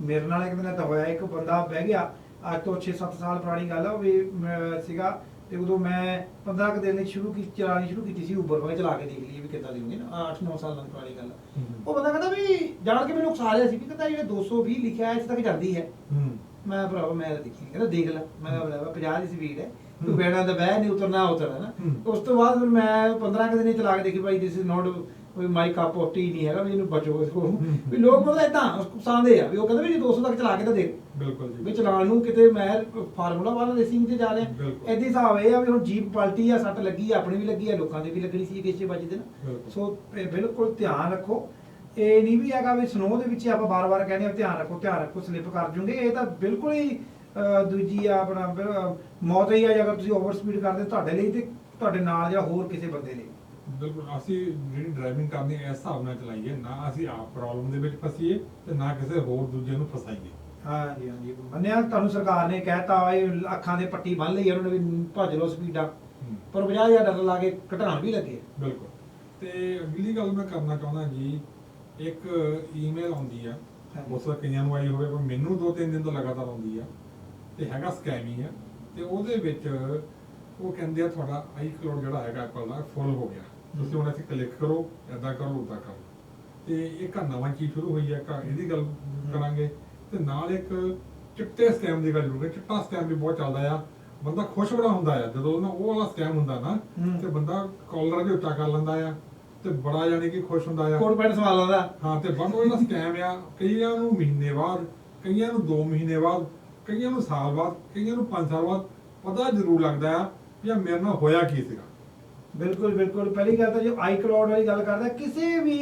ਮੇਰੇ ਨਾਲ ਇੱਕ ਦਿਨ ਏਦਾਂ ਹੋਇਆ ਇੱਕ ਬੰਦਾ ਬਹਿ ਗਿਆ ਅੱਜ ਤੋਂ 6-7 ਸਾਲ ਪੁਰਾਣੀ ਗੱਲ ਆ ਵੀ ਮੈਂ ਸੀਗਾ ਤੇ ਉਦੋਂ ਮੈਂ 15 ਕੁ ਦਿਨ ਸ਼ੁਰੂ ਕੀ ਚਲਾਣੀ ਸ਼ੁਰੂ ਕੀਤੀ ਸੀ ਉਬਰ ਮੈਂ ਚਲਾ ਕੇ ਦੇਖ ਲਈ ਵੀ ਕਿੱਦਾਂ ਦੀ ਹੁੰਦੀ ਨਾ 8-9 ਸਾਲਾਂ ਦੀ ਪੁਰਾਣੀ ਗੱਲ ਆ। ਉਹ ਬੰਦਾ ਕਹਿੰਦਾ ਵੀ ਜਾਣ ਕੇ ਮੈਨੂੰ ਉਕਸਾ ਰਿਹਾ ਸੀ ਵੀ ਕਹਿੰਦਾ ਜਿਹੜੇ 220 ਲਿਖਿਆ ਹੈ ਇਸ ਤੱਕ ਜਾਂਦੀ ਹੈ ਹੂੰ ਮੈਂ ਭਰਾਵਾ ਮੈਂ ਤਾਂ ਦੇਖੀ ਨੀ। ਕਹਿੰਦਾ ਦੇਖ ਲੈ ਮੈਂ ਕਿਹਾ ਭਰਾਵਾ 50 ਦੀ ਸਪੀਡ ਹੈ ਤੂੰ ਹੂੰ। ਬੈਠਾ ਤਾਂ ਬਹਿ ਨਹੀਂ ਉਤਰਨਾ ਉਤਰਨਾ ਨਾ ਹੂੰ। ਉਸ ਤੋਂ ਬਾਅਦ ਫਿਰ ਮੈਂ 15 ਕੁ ਦਿਨ ਹੀ ਚਲਾ ਕੇ ਦੇਖੀ ਭਾਈ ਦਿਸ ਇਜ਼ ਨਾਟ ਕੋਈ ਮਾਈ ਕੱਪ ਆਫ ਟੀ ਨਹੀਂ ਹੈਗਾ ਵੀ ਇਹਨੂੰ ਬਚੋ ਇਸ ਕੋਲ। ਵੀ ਲੋਕ ਮਤਲਬ ਇਦਾਂ ਉਕਸਾਉਂਦੇ ਆ ਵੀ ਉਹ ਕਹਿੰਦੇ ਵੀ ਜੇ 200 ਤੱਕ ਚਲਾ ਕੇ ਤਾਂ ਦੇਖ ਬਿਲਕੁਲ ਵੀ ਜੀ ਚਲਾਉਣ ਨੂੰ ਕਿਤੇ ਮੈਂ ਫਾਰਮੂਲਾ ਵਾਲਾ ਰੇਸਿੰਗ ਤੇ ਜਾ ਰਿਹਾ। ਐਦੀ ਹਿਸਾਬ ਇਹ ਆ ਵੀ ਹੁਣ ਜੀਪ ਪਲਟੀ ਆ ਸੱਟ ਲੱਗੀ ਆ ਆਪਣੀ ਵੀ ਲੱਗੀ ਆ ਲੋਕਾਂ ਦੇ ਵੀ ਲੱਗਣੀ ਸੀ ਕਿਸੇ ਵੱਜਦੇ ਨਾ। ਸੋ ਬਿਲਕੁਲ ਧਿਆਨ ਰੱਖੋ। ਇਹ ਨਹੀਂ ਵੀ ਹੈਗਾ ਵੀ ਸਨੋ ਦੇ ਵਿੱਚ ਆਪਾਂ ਬਾਰ-ਬਾਰ ਕਹਿੰਦੇ ਆ ਵੀ ਧਿਆਨ ਰੱਖੋ ਧਿਆਨ ਰੱਖੋ ਸਲਿੱਪ ਕਰ ਜੂਗੇ। ਇਹ ਤਾਂ ਬਿਲਕੁਲ ਹੀ ਦੂਜੀ ਆ ਆਪਣਾ ਮੌਤ ਹੀ ਆ ਜੇ ਅਗਰ ਤੁਸੀਂ ਓਵਰ ਸਪੀਡ ਕਰਦੇ ਤੁਹਾਡੇ ਲਈ ਤੇ ਤੁਹਾਡੇ ਨਾਲ ਜਾਂ ਹੋਰ ਕਿਸੇ ਬੰਦੇ ਲਈ। ਬਿਲਕੁਲ ਅਸੀਂ ਜਿਹੜੀ ਡਰਾਈਵਿੰਗ ਕਰਨੀ ਹੈ ਇਸ ਹਿਸਾਬ ਨਾਲ ਚਲਾਈਏ ਨਾ ਅਸੀਂ ਆਪ ਪ੍ਰੋਬਲਮ ਦੇ ਵਿੱਚ ਫਸੀਏ ਤੇ ਨਾ ਕਿਸੇ ਹੋਰ ਦੂਜੇ ਨੂੰ ਫਸਾਈਏ। ਹਾਂਜੀ ਹਾਂਜੀ ਮੰਨਿਆ ਤੁਹਾਨੂੰ ਸਰਕਾਰ ਨੇ ਕਹਿਤਾ ਇਹ ਅੱਖਾਂ ਦੇ ਪੱਟੀ ਬੰਨ ਲਈ ਉਹਨਾਂ ਨੇ ਵੀ ਭੱਜ ਲਓ ਸਪੀਡਾਂ। ਪਰ 50000 ਡਾਲਰ ਲਾ ਕੇ ਘਟਾਉਣ ਵੀ ਲੱਗੇ ਬਿਲਕੁਲ। ਤੇ ਅਗਲੀ ਗੱਲ ਮੈਂ ਕਰਨਾ ਚਾਹੁੰਦਾ ਜੀ ਇੱਕ ਈਮੇਲ ਆਉਂਦੀ ਆ। ਉਸ ਦਾ ਕਈਆਂ ਨੂੰ ਆਈ ਹੋਵੇ ਪਰ ਮੈਨੂੰ ਦੋ ਤਿੰਨ ਦਿਨ ਤੋਂ ਲਗਾਤਾਰ ਆਉਂਦੀ ਆ ਤੇ ਹੈਗਾ ਸਕੈਮ ਹੀ ਆ ਤੇ ਉਹਦੇ ਵਿੱਚ ਉਹ ਕਹਿੰਦੇ ਆ ਤੁਹਾਡਾ ਆਈ ਕਲਾਉਡ ਜਿਹੜਾ ਹੈਗਾ ਐਪਲ ਦਾ ਫੁੱਲ ਹੋ ਗਿਆ। ਤੁਸੀਂ ਹੁਣ ਇੱਥੇ ਕਲਿੱਕ ਕਰੋ ਏਦਾਂ ਕਰੋ ਉਦਾਂ ਕਰੋ। ਤੇ ਇੱਕ ਨਵਾਂ ਚੀਜ਼ ਸ਼ੁਰੂ ਹੋਈ ਆ ਇੱਕ ਇਹਦੀ ਗੱਲ ਕਰਾਂਗੇ। ਤੇ ਨਾਲ ਇੱਕ ਚਿੱਟੇ ਸਕੈਮ ਦੀ ਗੱਲ ਜ਼ਰੂਰ ਚਿੱਟਾ ਸਕੈਮ ਵੀ ਬਹੁਤ ਚੱਲਦਾ ਆ। ਬੰਦਾ ਖੁਸ਼ ਬੜਾ ਹੁੰਦਾ ਆ ਜਦੋਂ ਨਾ ਉਹ ਵਾਲਾ ਸਕੈਮ ਹੁੰਦਾ ਨਾ ਹੂੰ। ਤੇ ਬੰਦਾ ਕਾਲਰ ਵੀ ਉੱਚਾ ਕਰ ਲੈਂਦਾ ਆ ਤੇ ਬੜਾ ਜਾਨੀ ਕਿ ਖੁਸ਼ ਹੁੰਦਾ ਆ। ਕੋਟ ਪੈਂਟ ਸਵਾਲ ਆਉਂਦਾ ਹਾਂ ਤੇ ਬਟ ਉਹ ਜਿਹੜਾ ਸਕੈਮ ਆ ਕਈਆਂ ਨੂੰ ਮਹੀਨੇ ਬਾਅਦ ਕਈਆਂ ਨੂੰ 2 ਮਹੀਨੇ ਬਾਅਦ ਕਈਆਂ ਨੂੰ ਸਾਲ ਬਾਅਦ ਕਈਆਂ ਨੂੰ 5 ਸਾਲ ਬਾਅਦ ਪਤਾ ਜ਼ਰੂਰ ਲੱਗਦਾ ਆ ਵੀ ਮੇਰੇ ਨਾਲ ਹੋਇਆ ਕੀ ਸੀਗਾ। ਬਿਲਕੁਲ ਬਿਲਕੁਲ। ਪਹਿਲੀ ਗੱਲ ਤਾਂ ਜੋ ਆਈਕਲਾਉਡ ਵਾਲੀ ਗੱਲ ਕਰਦਾ ਕਿਸੇ ਵੀ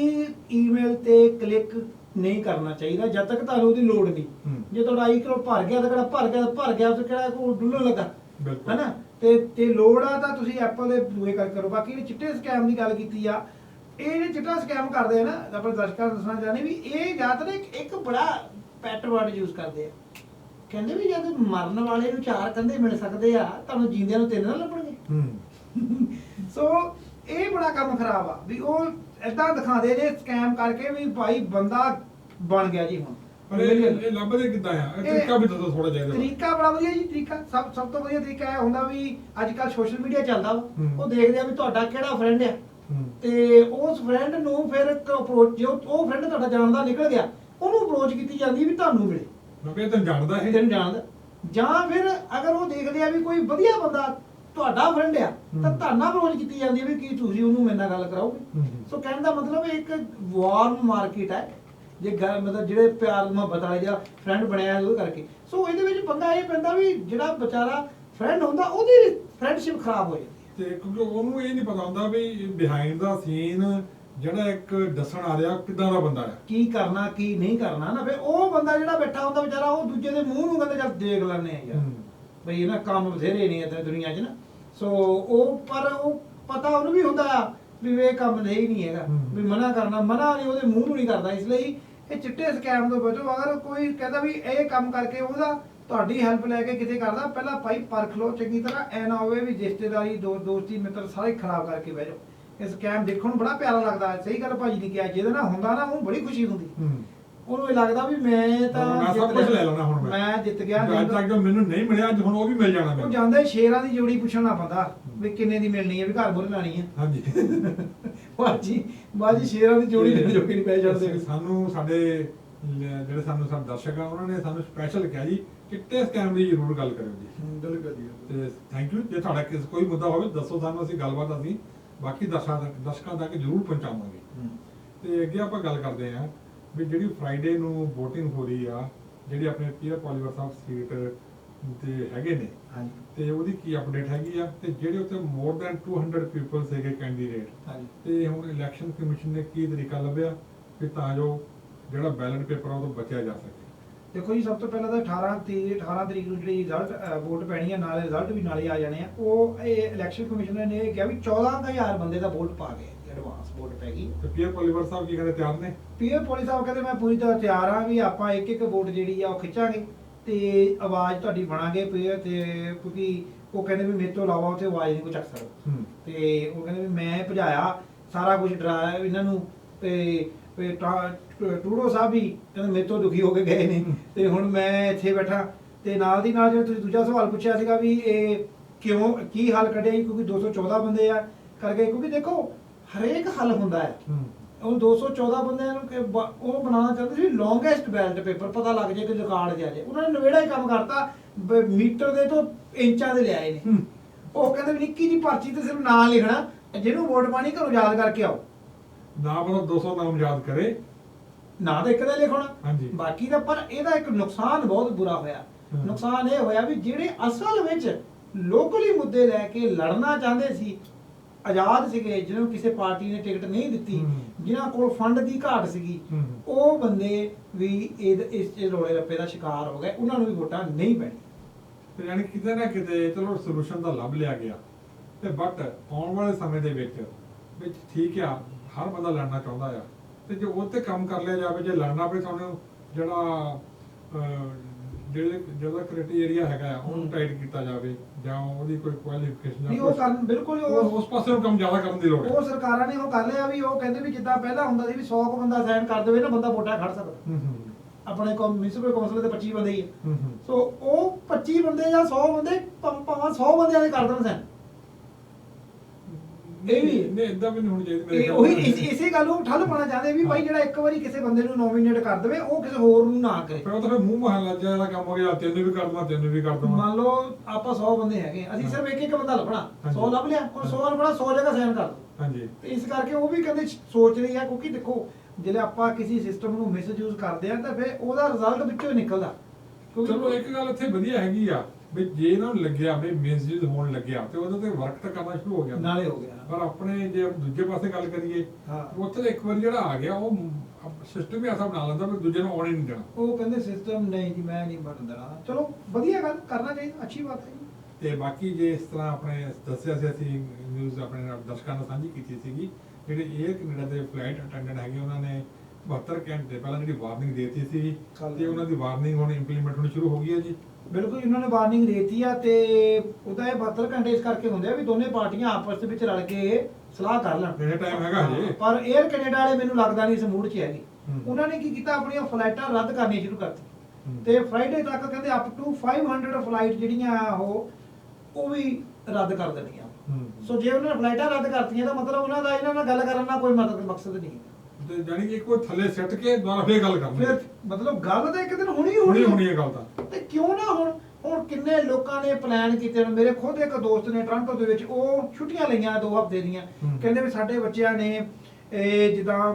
ਈਮੇਲ ਤੇ ਕਲਿੱਕ ਨਹੀਂ ਕਰਨਾ ਚਾਹੀਦਾ ਜਦ ਤੱਕ ਤੁਹਾਨੂੰ ਉਹਦੀ ਲੋੜ ਨਹੀਂ। ਜੇ ਤੁਹਾਡਾ ਆਈਕਲਾਉਡ ਭਰ ਗਿਆ ਤਾਂ ਕਿਹੜਾ ਭਰ ਗਿਆ ਭਰ ਗਿਆ ਤੇ ਕਿਹੜਾ ਕੋ ਡੁੱਲਣ ਲੱਗਾ। ਹੈਨਾ? ਤੇ ਤੇ ਲੋੜ ਆ ਤਾਂ ਤੁਸੀਂ ਐਪਲ ਦੇ ਦੂਏ ਗੱਲ ਕਰੋ। ਬਾਕੀ ਇਹ ਚਿੱਟੇ ਸਕੈਮ ਦੀ ਗੱਲ ਕੀਤੀ ਆ ਇਹ ਜਿਹੜੇ ਚਿੱਟਾ ਸਕੈਮ ਕਰਦੇ ਆ ਨਾ ਆਪਣੇ ਦਰਸ਼ਕਾਂ ਨੂੰ ਦੱਸਣਾ ਚਾਹੁੰਦੇ ਵੀ ਇਹ ਜ਼ਿਆਦਾਤਰ ਇੱਕ ਇੱਕ ਬੜਾ ਪੈਟ ਵਰਡ ਯੂਜ਼ ਕਰਦੇ ਆ। ਕਹਿੰਦੇ ਵੀ ਜਦ ਮਰਨ ਵਾਲੇ ਨੂੰ ਚਾਰ ਕੰਧੇ ਮਿਲ ਸਕਦੇ ਆ ਤੁਹਾਨੂੰ ਜਿੰਦਿਆਂ ਨੂੰ ਤਿੰਨ ਨਾ ਲੱਭਣਗੇ। ਹੂੰ। ਸੋ ਇਹ ਬੜਾ ਕੰਮ ਖਰਾਬ ਆ ਵੀ ਉਹ ਏਦਾਂ ਦਿਖਾਉਂਦੇ ਨੇ ਸਕੈਮ ਕਰਕੇ ਵੀ ਭਾਈ ਬੰਦਾ ਬਣ ਗਿਆ ਜੀ ਹੁਣ। ਪਰ ਇਹ ਇਹ ਲੱਭਦੇ ਕਿੱਦਾਂ ਆ? ਇਹ ਤਰੀਕਾ ਵੀ ਦੱਸੋ ਥੋੜਾ ਜਿਹਾ ਇਹਦਾ। ਤਰੀਕਾ ਬੜਾ ਵਧੀਆ ਜੀ ਤਰੀਕਾ ਸਭ ਸਭ ਤੋਂ ਵਧੀਆ ਤਰੀਕਾ ਇਹ ਹੁੰਦਾ ਵੀ ਅੱਜ ਕੱਲ ਸੋਸ਼ਲ ਮੀਡੀਆ ਚੱਲਦਾ ਵਾ। ਉਹ ਦੇਖਦੇ ਆ ਵੀ ਤੁਹਾਡਾ ਕਿਹੜਾ ਫਰੈਂਡ ਆ। ਤੇ ਉਸ ਫਰੈਂਡ ਨੂੰ ਫਿਰ ਅਪਰੋਚ ਜੋ ਉਹ ਫਰੈਂਡ ਤੁਹਾਡਾ ਜਾਣਦਾ ਨਿਕਲ ਗਿਆ ਉਹਨੂੰ ਅਪਰੋਚ ਕੀਤੀ ਜਾਂਦੀ ਵੀ ਤੁਹਾਨੂੰ ਮਿਲੇ। ਮੈਂ ਕਿਹਾ ਇਹ ਤਾਂ ਜਾਣਦਾ ਇਹ? ਤੈਨੂੰ ਜਾਣਦਾ। ਜਾਂ ਫਿਰ ਅਗਰ ਉਹ ਦੇਖਦੇ ਆ ਵੀ ਕੋਈ ਵਧੀਆ ਬੰਦਾ ਤੁਹਾਡਾ ਫਰੈਂਡ ਆ ਤਾਂ ਹੂੰ। ਤੁਹਾਨੂੰ ਅਪਰੋਚ ਕੀਤੀ ਜਾਂਦੀ ਹੈ ਵੀ ਕੀ ਤੁਸੀਂ ਉਹਨੂੰ ਮੇਰੇ ਨਾਲ ਗੱਲ ਕਰਾਓਗੇ ਹੂੰ। ਸੋ ਕਹਿਣ ਦਾ ਮਤਲਬ ਇਹ ਇੱਕ ਵਾਰਮ ਮਾਰਕੀਟ ਹੈ ਜੇ ਗੱਲ ਮਤਲਬ ਜਿਹੜੇ ਪਿਆਰ ਮੁਹੱਬਤ ਵਾਲੇ ਜਾਂ ਫਰੈਂਡ ਬਣਿਆ ਉਹਦੇ ਕਰਕੇ ਸੋ ਇਹਦੇ ਵਿੱਚ ਪੰਗਾ ਇਹ ਪੈਂਦਾ ਵੀ ਜਿਹੜਾ ਵਿਚਾਰਾ ਫਰੈਂਡ ਹੁੰਦਾ ਉਹਦੀ ਫਰੈਂਡਸ਼ਿਪ ਖਰਾਬ ਹੋ ਜਾਂਦੀ ਹੈ ਤੇ ਕਿਉਂਕਿ ਉਹਨੂੰ ਇਹ ਨਹੀਂ ਪਤਾ ਹੁੰਦਾ ਵੀ ਬਿਹਾਈਂਡ ਦਾ ਸੀਨ ਜਿਹੜਾ ਇੱਕ ਦੱਸਣ ਆ ਰਿਹਾ ਕਿਦਾਂ ਦਾ ਬੰਦਾ ਆ ਕੀ ਕਰਨਾ ਕੀ ਨਹੀਂ ਕਰਨਾ ਨਾ ਫਿਰ ਉਹ ਬੰਦਾ ਜਿਹੜਾ ਬੈਠਾ ਹੁੰਦਾ ਵਿਚਾਰਾ ਉਹ ਦੂਜੇ ਦੇ ਮੂੰਹ ਨੂੰ ਕਹਿੰਦਾ ਚੱਲ ਦੇਖ ਲੈਣੇ ਆ ਯਾਰ ਹੂੰ। ਬਈ ਇਹਨਾਂ ਕੰਮ ਬਥੇਰੇ ਨੇ ਇੱਥੇ ਦੁਨੀਆ 'ਚ ਨਾ ਸੋ ਉਹ ਪਰ ਉਹ ਪਤਾ ਉਹਨੂੰ ਵੀ ਹੁੰਦਾ ਆ ਵੀ ਇਹ ਕੰਮ ਨਹੀਂ ਨਹੀਂ ਹੈਗਾ। ਵੀ ਮਨਾ ਕਰਨਾ ਮਨਾ ਨਹੀਂ ਉਹਦੇ ਮੂੰਹ ਨੂੰ ਨਹੀਂ ਕਰਦਾ ਇਸ ਲਈ ਇਹ ਚਿੱਟੇ ਸਕੈਮ ਤੋਂ ਬਚੋ। ਅਗਰ ਕੋਈ ਕਹਿੰਦਾ ਵੀ ਇਹ ਕੰਮ ਕਰਕੇ ਉਹਦਾ ਤੁਹਾਡੀ ਹੈਲਪ ਲੈ ਕੇ ਕਿਤੇ ਕਰਦਾ ਪਹਿਲਾਂ ਭਾਈ ਪਰਖ ਲਓ ਚੰਗੀ ਤਰ੍ਹਾਂ ਐ ਨਾ ਹੋਵੇ ਵੀ ਰਿਸ਼ਤੇਦਾਰੀ ਦੋ ਦੋਸਤੀ ਮਿੱਤਰ ਸਾਰੇ ਖਰਾਬ ਕਰਕੇ ਬਹਿ ਜਾਓ। ਇਹ ਸਕੈਮ ਦੇਖਣ ਨੂੰ ਬੜਾ ਪਿਆਰਾ ਲੱਗਦਾ। ਸਹੀ ਗੱਲ ਭਾਜੀ ਨੇ ਕਿਹਾ ਜਿਹਦੇ ਨਾਲ ਹੁੰਦਾ ਨਾ ਉਹਨੂੰ ਬੜੀ ਖੁਸ਼ੀ ਹੁੰਦੀ। ਉਹਨੂੰ ਇਹ ਲੱਗਦਾ ਵੀ ਮੈਂ ਤਾਂ ਮੈਂ ਸਭ ਜਿੱਤ ਕੁਝ। ਲੈ ਲੈਣਾ ਹੁਣ ਮੈਂ। ਮੈਂ ਜਿੱਤ ਗਿਆ ਅੱਜ ਤੱਕ ਜੋ ਮੈਨੂੰ ਨਹੀਂ ਮਿਲਿਆ ਅੱਜ ਹੁਣ ਉਹ ਵੀ ਮਿਲ ਜਾਣਾ ਉਹ ਮੈਨੂੰ। ਜਾਂਦੇ ਸ਼ੇਰਾਂ ਦੀ ਜੋੜੀ ਪੁੱਛਣਾ ਪੈਂਦਾ ਵੀ ਕਿੰਨੇ ਦੀ ਮਿਲਣੀ ਹੈ ਵੀ ਘਰ ਮੁਰ ਲੈਣੀ ਹੈ। ਹਾਂਜੀ। ਬਾਜੀ ਬਾਜੀ ਸ਼ੇਰਾਂ ਦੀ ਜੋੜੀ ਦੇ ਜੋਗੀ ਨਹੀਂ ਪੈ ਜਾਂਦੇ। ਸਾਨੂੰ ਸਾਡੇ ਲ- ਜਿਹੜੇ ਸਾਨੂੰ ਸਾਡੇ ਦਰਸ਼ਕ ਆ ਉਹਨਾਂ ਨੇ ਸਾਨੂੰ ਸਪੈਸ਼ਲ ਕਿਹਾ ਜੀ ਚਿੱਟੇ ਸਕੈਮ ਦੀ ਜ਼ਰੂਰ ਗੱਲ ਕਰਿਓ ਜੀ। ਬਿਲਕੁਲ ਤੇ ਥੈਂਕ ਯੂ ਜੇ ਤੁਹਾਡਾ ਕਿਸ ਕੋਈ ਮੁੱਦਾ ਹੋਵੇ ਦੱਸੋ ਸਾਨੂੰ ਅਸੀਂ ਗੱਲਬਾਤ ਅਸੀਂ ਬਾਕੀ ਦਰਸ਼ਕਾਂ ਤੱਕ ਦਰਸ਼ਕਾਂ ਤੱਕ ਜ਼ਰੂਰ ਪਹੁੰਚਾਵਾਂਗੇ। ਤੇ ਅੱਗੇ ਆਪਾਂ ਗੱਲ ਕਰਦੇ ਹਾਂ ਵੀ ਜਿਹੜੀ ਫਰਾਈਡੇ ਨੂੰ VOTING ਹੋ ਰਹੀ ਆ ਜਿਹੜੀ ਆਪਣੇ ਪੀਰ ਪੋਲੀਵਰ ਸਾਹਿਬ ਸੀਟ ਤੇ ਹੈਗੇ ਨੇ ਹਾਂਜੀ। ਤੇ ਉਹਦੀ ਕੀ ਅਪਡੇਟ ਹੈਗੀ ਆ? ਤੇ ਜਿਹੜੇ ਉੱਤੇ ਮੋਰ ਦੈਨ 200 ਪੀਪਲ ਸੀਗੇ ਕੈਂਡੀਡੇਟ ਹਾਂਜੀ। ਤੇ ਹੁਣ ਇਲੈਕਸ਼ਨ ਕਮਿਸ਼ਨ ਨੇ ਕੀ ਤਰੀਕਾ ਲੱਭਿਆ? ਕਿ ਤਾਂ ਜੋ ਜਿਹੜਾ ਬੈਲਟ ਪੇਪਰ ਆ ਉਹ ਤੋਂ ਬਚਿਆ ਜਾ ਸਕੇ। ਦੇਖੋ ਜੀ ਸਭ ਤੋਂ ਪਹਿਲਾਂ ਤਾਂ 18 ਤਰੀਕ 18 ਤਰੀਕ ਨੂੰ ਜਿਹੜੀ ਰਿਜ਼ਲਟ ਵੋਟ ਪੈਣੀ ਹੈ ਨਾਲੇ ਰਿਜ਼ਲਟ ਵੀ ਨਾਲੇ ਆ ਜਾਣੇ ਆ। ਉਹ ਇਹ ਇਲੈਕਸ਼ਨ ਕਮਿਸ਼ਨਰ ਨੇ ਇਹ ਕਿਹਾ ਵੀ 14000 ਬੰਦੇ ਦਾ ਵੋਟ ਪਾ ਗਏ। ਪੈ ਗਈ। ਤੇ ਪੀਰ ਪੋਲੀਵਰ ਸਾਹਿਬ ਕੀ ਕਹਿੰਦੇ ਤਿਆਰ ਨੇ? ਪੀਏ ਪੁਲਿਸ ਸਾਹਿਬ ਕਹਿੰਦੇ ਮੈਂ ਪੂਰੀ ਤਰ੍ਹਾਂ ਤਿਆਰ ਆ ਵੀ ਆਪਾਂ ਇੱਕ ਇੱਕ ਵੋਟ ਜਿਹੜੀ ਆ ਉਹ ਖਿੱਚਾਂਗੇ ਤੇ ਆਵਾਜ਼ ਤੁਹਾਡੀ ਬਣਾਗੇ ਪੀਏ ਤੇ ਕਿਉਂਕਿ ਉਹ ਕਹਿੰਦੇ ਵੀ ਮੇਰੇ ਤੋਂ ਇਲਾਵਾ ਉੱਥੇ ਆਵਾਜ਼ ਨਹੀਂ ਕੋਈ ਚੱਕ ਸਕਦਾ। ਹੂੰ। ਤੇ ਉਹ ਕਹਿੰਦੇ ਵੀ ਮੈਂ ਭਜਾਇਆ ਸਾਰਾ ਕੁਝ ਡਰਾਇਆ ਇਹਨਾਂ ਨੂੰ ਤੇ ਤੇ ਟਾ- ਟੂਡੋ ਸਾਹਿਬ ਵੀ ਕਹਿੰਦੇ ਮੇਰੇ ਤੋਂ ਦੁਖੀ ਹੋ ਕੇ ਗਏ ਨੇ। ਤੇ ਹੁਣ ਮੈਂ ਇੱਥੇ ਬੈਠਾ। ਤੇ ਨਾਲ ਦੀ ਨਾਲ ਜਿਹੜਾ ਤੁਸੀਂ ਦੂਜਾ ਸਵਾਲ ਪੁੱਛਿਆ ਸੀਗਾ ਵੀ ਇਹ ਕਿਉਂ ਕੀ ਹੱਲ ਕੱਢਿਆ ਜੀ? ਕਿਉਂਕਿ 214 ਬੰਦੇ ਆ ਕਰਕੇ ਕਿਉਂਕਿ ਦੇਖੋ ਹਰੇਕ ਹੱਲ ਹੁੰਦਾ ਹੈ। ਉਹ 214 ਬੰਦਿਆਂ ਨੂੰ ਕਿ ਉਹ ਬਣਾਉਣਾ ਚਾਹੁੰਦੇ ਸੀ ਲੌਂਗੇਸਟ ਬੈਲਟ ਪੇਪਰ ਪਤਾ ਲੱਗ ਜਾਏ ਕਿ ਰਿਕਾਰਡ ਜਾ ਜੇ ਉਹਨਾਂ ਨੇ ਨਵੇੜਾ ਹੀ ਕੰਮ ਕਰਤਾ ਮੀਟਰ ਦੇ ਤੋਂ ਇੰਚਾਂ ਦੇ ਲਿਆਏ ਨੇ। ਉਹ ਕਹਿੰਦੇ ਵੀ ਨਿੱਕੀ ਜੀ ਪਰਚੀ ਤੇ ਸਿਰਫ ਨਾਂ ਲਿਖਣਾ ਜਿਹਨੂੰ ਵੋਟ ਪਾਣੀ ਘਰੋਂ ਯਾਦ ਕਰਕੇ ਆਓ। ਨਾ ਬੰਦਾ 200 ਨਾਮ ਯਾਦ ਕਰੇ। ਨਾਂ ਤਾਂ ਇੱਕ ਦਾ ਲਿਖਣਾ। ਬਾਕੀ ਦਾ ਪਰ ਇਹਦਾ ਇੱਕ ਨੁਕਸਾਨ ਬਹੁਤ ਬੁਰਾ ਹੋਇਆ। ਨੁਕਸਾਨ ਇਹ ਹੋਇਆ ਵੀ ਜਿਹੜੇ ਅਸਲ ਵਿੱਚ ਲੋਕਲੀ ਮੁੱਦੇ ਲੈ ਕੇ ਲੜਨਾ ਚਾਹੁੰਦੇ ਸੀ ਆਜ਼ਾਦ ਸੀਗੇ ਜਿਹਨਾਂ ਕਿਸੇ ਪਾਰਟੀ ਨੇ ਟਿਕਟ ਨਹੀਂ ਦਿੱਤੀ। ਜਿਨ੍ਹਾਂ ਕੋਲ ਫੰਡ ਦੀ ਘਾਟ ਸੀਗੀ। ਉਹ ਬੰਦੇ ਵੀ ਇਹ ਇਸ ਰੋਲੇ ਰੱਪੇ ਦਾ ਸ਼ਿਕਾਰ ਹੋ ਗਏ ਉਹਨਾਂ ਨੂੰ ਵੀ ਵੋਟਾਂ ਨਹੀਂ ਪੈਣੀਆਂ ਤੇ ਯਾਨੀ ਕਿਤੇ ਨਾ ਕਿਤੇ ਚਲੋ ਸੋਲੂਸ਼ਨ ਤਾਂ ਲੱਭ ਲਿਆ ਗਿਆ ਤੇ ਬਟ ਆਉਣ ਵਾਲੇ ਸਮੇਂ ਦੇ ਵਿੱਚ ਵਿੱਚ ਠੀਕ ਆ ਹਰ ਬੰਦਾ ਲੜਨਾ ਚਾਹੁੰਦਾ ਆ ਤੇ ਜੇ ਉਹ ਤੇ ਕੰਮ ਕਰ ਲਿਆ ਜਾਵੇ ਜੇ ਲੜਨਾ ਪਏ ਸਾਨੂੰ ਜਿਹੜਾ ਜਿਹੜੇ ਜਿਹੜਾ ਕ੍ਰਾਈਟੇਰੀਆ ਹੈਗਾ ਉਹਨੂੰ। ਟਾਈਟ ਕੀਤਾ ਜਾਵੇ ਜਾਂ ਉਹਦੀ ਕੋਈ ਕੁਆਲੀਫਿਕੇਸ਼ਨ ਨਹੀਂ ਉਹ ਕਰਨ ਬਿਲਕੁਲ ਉਹ ਉਸ ਪਾਸੇ ਨੂੰ ਕੰਮ ਜ਼ਿਆਦਾ ਕਰਨ ਦੀ ਲੋੜ ਹੈ। ਉਹ ਸਰਕਾਰਾਂ ਨੇ ਉਹ ਕਰ ਲਿਆ ਵੀ ਉਹ ਕਹਿੰਦੇ ਵੀ ਜਿੱਦਾਂ ਪਹਿਲਾਂ ਹੁੰਦਾ ਸੀ ਵੀ 100 ਕੁ ਬੰਦਾ ਸਾਈਨ ਕਰ ਦੇਵੇ ਨਾ ਬੰਦਾ ਵੋਟਾਂ ਖੜ ਸਕਦਾ। ਆਪਣੇ ਕੋ ਮਿਊਨਿਸਪਲ ਕੌਂਸਲ ਦੇ 25 ਬੰਦੇ ਹੀ ਸੋ ਉਹ 25 ਬੰਦੇ ਜਾਂ 100 ਬੰਦੇ ਭਾਵੇਂ 100 ਬੰਦਿਆਂ ਦੇ ਕਰ ਦੇਣ ਸੈਨ ਇਹ ਵੀ- ਨਹੀਂ ਇਦਾਂ ਵੀ ਨਹੀਂ ਹੋਣੀ ਚਾਹੀਦੀ ਮੇਰੇ ਇਹ ਖਿਆਲ ਉਹੀ ਨਾਲ। ਇਸ- ਇਸੇ ਗੱਲ ਨੂੰ ਠੱਲ ਪਾਣਾ ਚਾਹੁੰਦੇ ਵੀ ਭਾਈ ਜਿਹੜਾ ਇੱਕ ਵਾਰੀ ਕਿਸੇ ਬੰਦੇ ਨੂੰ ਨੋਮੀਨੇਟ ਕਰ ਦੇਵੇ ਉਹ ਕਿਸੇ ਹੋਰ ਨੂੰ ਨਾ ਕਰੇ। ਫਿਰ ਉਹ ਤਾਂ ਫਿਰ ਮੂੰਹ ਮਹੱਲਾ ਜਿਹਾ ਦਾ ਕੰਮ ਹੋ ਗਿਆ ਤੈਨੂੰ ਵੀ ਕਰ ਦਵਾਂ ਤੈਨੂੰ ਵੀ ਕਰ ਦਵਾਂ ਮੰਨ ਲਓ ਆਪਾਂ 100 ਬੰਦੇ ਹੈਗੇ ਅਸੀਂ ਸਿਰਫ ਇੱਕ ਇੱਕ ਬੰਦਾ ਲੱਭਣਾ 100 ਹਾਂਜੀ। ਲੱਭ ਲਿਆ ਹੁਣ 100 ਲੱਭਣਾ 100 ਜਗ੍ਹਾ ਸਾਈਨ ਕਰ ਦੋ। ਹਾਂਜੀ। ਤੇ ਇਸ ਕਰਕੇ ਉਹ ਵੀ ਕਹਿੰਦੇ ਸੋਚ ਰਹੀ ਆ ਕਿਉਂਕਿ ਦੇਖੋ ਜਿਹੜੇ ਆਪਾਂ ਕਿਸੇ ਸਿਸਟਮ ਨੂੰ ਮਿਸਯੂਜ਼ ਕਰਦੇ ਆ ਤਾਂ ਫਿਰ ਉਹਦਾ ਰਿਜ਼ਲਟ ਵਿੱਚੋਂ ਹੀ ਨਿਕਲਦਾ। ਚਲੋ ਇੱਕ ਗੱਲ ਇੱਥੇ ਵਧੀਆ ਹੈਗੀ ਆ। ਵੀ ਜੇ ਇਹਨਾਂ ਨੂੰ ਲੱਗਿਆ ਵੀ ਮਿਸਯੂਜ਼ ਹੋਣ ਲੱਗਿਆ ਤੇ ਉਹਦੇ ਤੇ ਵਰਕ ਤਾਂ ਕਰਨਾ ਸ਼ੁਰੂ ਹੋ ਗਿਆ ਨਾਲੇ ਹੋ ਗਿਆ। ਪਰ ਆਪਣੇ ਜੇ ਦੂਜੇ ਪਾਸੇ ਗੱਲ ਕਰੀਏ। ਉੱਥੇ ਤਾਂ ਇੱਕ ਵਾਰ ਜਿਹੜਾ ਆ ਗਿਆ ਉਹ ਸਿਸਟਮ ਹੀ ਐਸਾ ਬਣਾ ਲੈਂਦਾ ਵੀ ਦੂਜੇ ਨੂੰ ਆਉਣ ਹੀ ਨਹੀਂ ਦੇਣਾ। ਉਹ ਕਹਿੰਦੇ ਸਿਸਟਮ ਨਹੀਂ ਜੀ ਮੈਂ ਨਹੀਂ ਬਣ ਦੇਣਾ। ਚਲੋ ਵਧੀਆ ਗੱਲ ਕਰਨਾ ਚਾਹੀਦਾ ਅੱਛੀ ਬਾਤ ਹੈ ਤੇ ਬਾਕੀ ਜੇ ਇਸ ਤਰ੍ਹਾਂ ਆਪਣੇ ਦੱਸਿਆ ਸੀ ਅਸੀਂ ਨਿਊਜ਼ ਆਪਣੇ ਨਾਲ ਦਰਸ਼ਕਾਂ ਨਾਲ ਸਾਂਝੀ ਕੀਤੀ ਸੀਗੀ ਜਿਹੜੇ 에ਅਰ ਕੈਨੇਡਾ ਦੇ ਫਲਾਈਟ ਅਟੈਂਡੈਂਟ ਹੈਗੇ ਉਹਨਾਂ ਨੇ 72 ਘੰਟੇ ਪਹਿਲਾਂ ਜਿਹੜੀ ਵਾਰਨਿੰਗ ਦੇ ਦਿੱਤੀ ਸੀ। ਤੇ ਉਹਨਾਂ ਦੀ ਵਾਰਨਿੰਗ ਹੁਣ ਇੰਪਲੀਮੈਂਟ ਹੋਣੀ ਸ਼ੁਰੂ ਹੋ ਗਈ ਹੈ ਜੀ। ਬਿਲਕੁਲ ਇਹਨਾਂ ਨੇ ਵਾਰਨਿੰਗ ਦੇਤੀ ਆ ਤੇ ਉਹਦਾ ਇਹ 72 ਘੰਟੇ ਇਸ ਕਰਕੇ ਹੁੰਦੇ ਆ ਵੀ ਦੋਨੇ ਪਾਰਟੀਆਂ ਆਪਸ ਦੇ ਵਿੱਚ ਰਲ ਕੇ ਸਲਾਹ ਕਰ ਲੈਣ ਇਹਨੇ ਟਾਈਮ ਹੈਗਾ ਹਜੇ ਪਰ 에ਅਰ ਕੈਨੇਡਾ ਵਾਲੇ ਮੈਨੂੰ ਲੱਗਦਾ ਨਹੀਂ ਇਸ ਮੂਡ 'ਚ ਹੈਗੇ। ਉਹਨਾਂ ਨੇ ਕੀ ਕੀਤਾ ਆਪਣੀਆਂ ਫਲਾਈਟਾਂ ਰੱਦ ਕਰਨੀਆਂ ਸ਼ੁਰੂ ਕਰਤੀਆਂ। ਤੇ ਫਰਾਈਡੇ ਤੱਕ ਕਹਿੰਦੇ ਅਪ ਟੂ 500 ਫਲਾਈਟ ਜਿਹੜੀਆਂ ਉਹ ਉਹ ਵੀ ਰੱਦ ਕਰ ਦੇਣੀਆਂ। ਸੋ ਜੇ ਉਹਨਾਂ ਨੇ ਫਲਾਈਟਾਂ ਰੱਦ ਕਰਤੀਆਂ ਤਾਂ ਮਤਲਬ ਉਹਨਾਂ ਦਾ ਇਹਨਾਂ ਨਾਲ ਗੱਲ ਕਰਨ ਦਾ ਕੋਈ ਮਤਲਬ ਮਕਸਦ ਨਹੀਂ ਹੈ ਤੇ ਜਾਨੀ ਕਿ ਕੋਈ ਥੱਲੇ ਸਿੱਟ ਕੇ ਦੁਬਾਰਾ ਫੇਰ ਗੱਲ ਕਰਨੀ। ਫਿਰ ਮਤਲਬ ਗੱਲ ਤਾਂ ਇੱਕ ਦਿਨ ਹੋਣੀ ਹੁਣੀ ਹੋਣੀ ਹੋਣੀ ਹੈ ਗੱਲ ਤਾਂ। ਤੇ ਕਿਉਂ ਨਾ ਹੁਣ ਹੁਣ ਕਿੰਨੇ ਲੋਕਾਂ ਨੇ ਪਲਾਨ ਕੀਤੇ ਨੇ। ਮੇਰੇ ਖੁਦ ਇੱਕ ਦੋਸਤ ਨੇ ਟੋਰਾਂਟੋ ਦੇ ਵਿੱਚ ਉਹ ਛੁੱਟੀਆਂ ਲਈਆਂ ਦੋ ਹਫ਼ਤੇ ਦੀਆਂ। ਹੂੰ। ਕਹਿੰਦੇ ਵੀ ਸਾਡੇ ਬੱਚਿਆਂ ਨੇ ਇਹ ਜਿੱਦਾਂ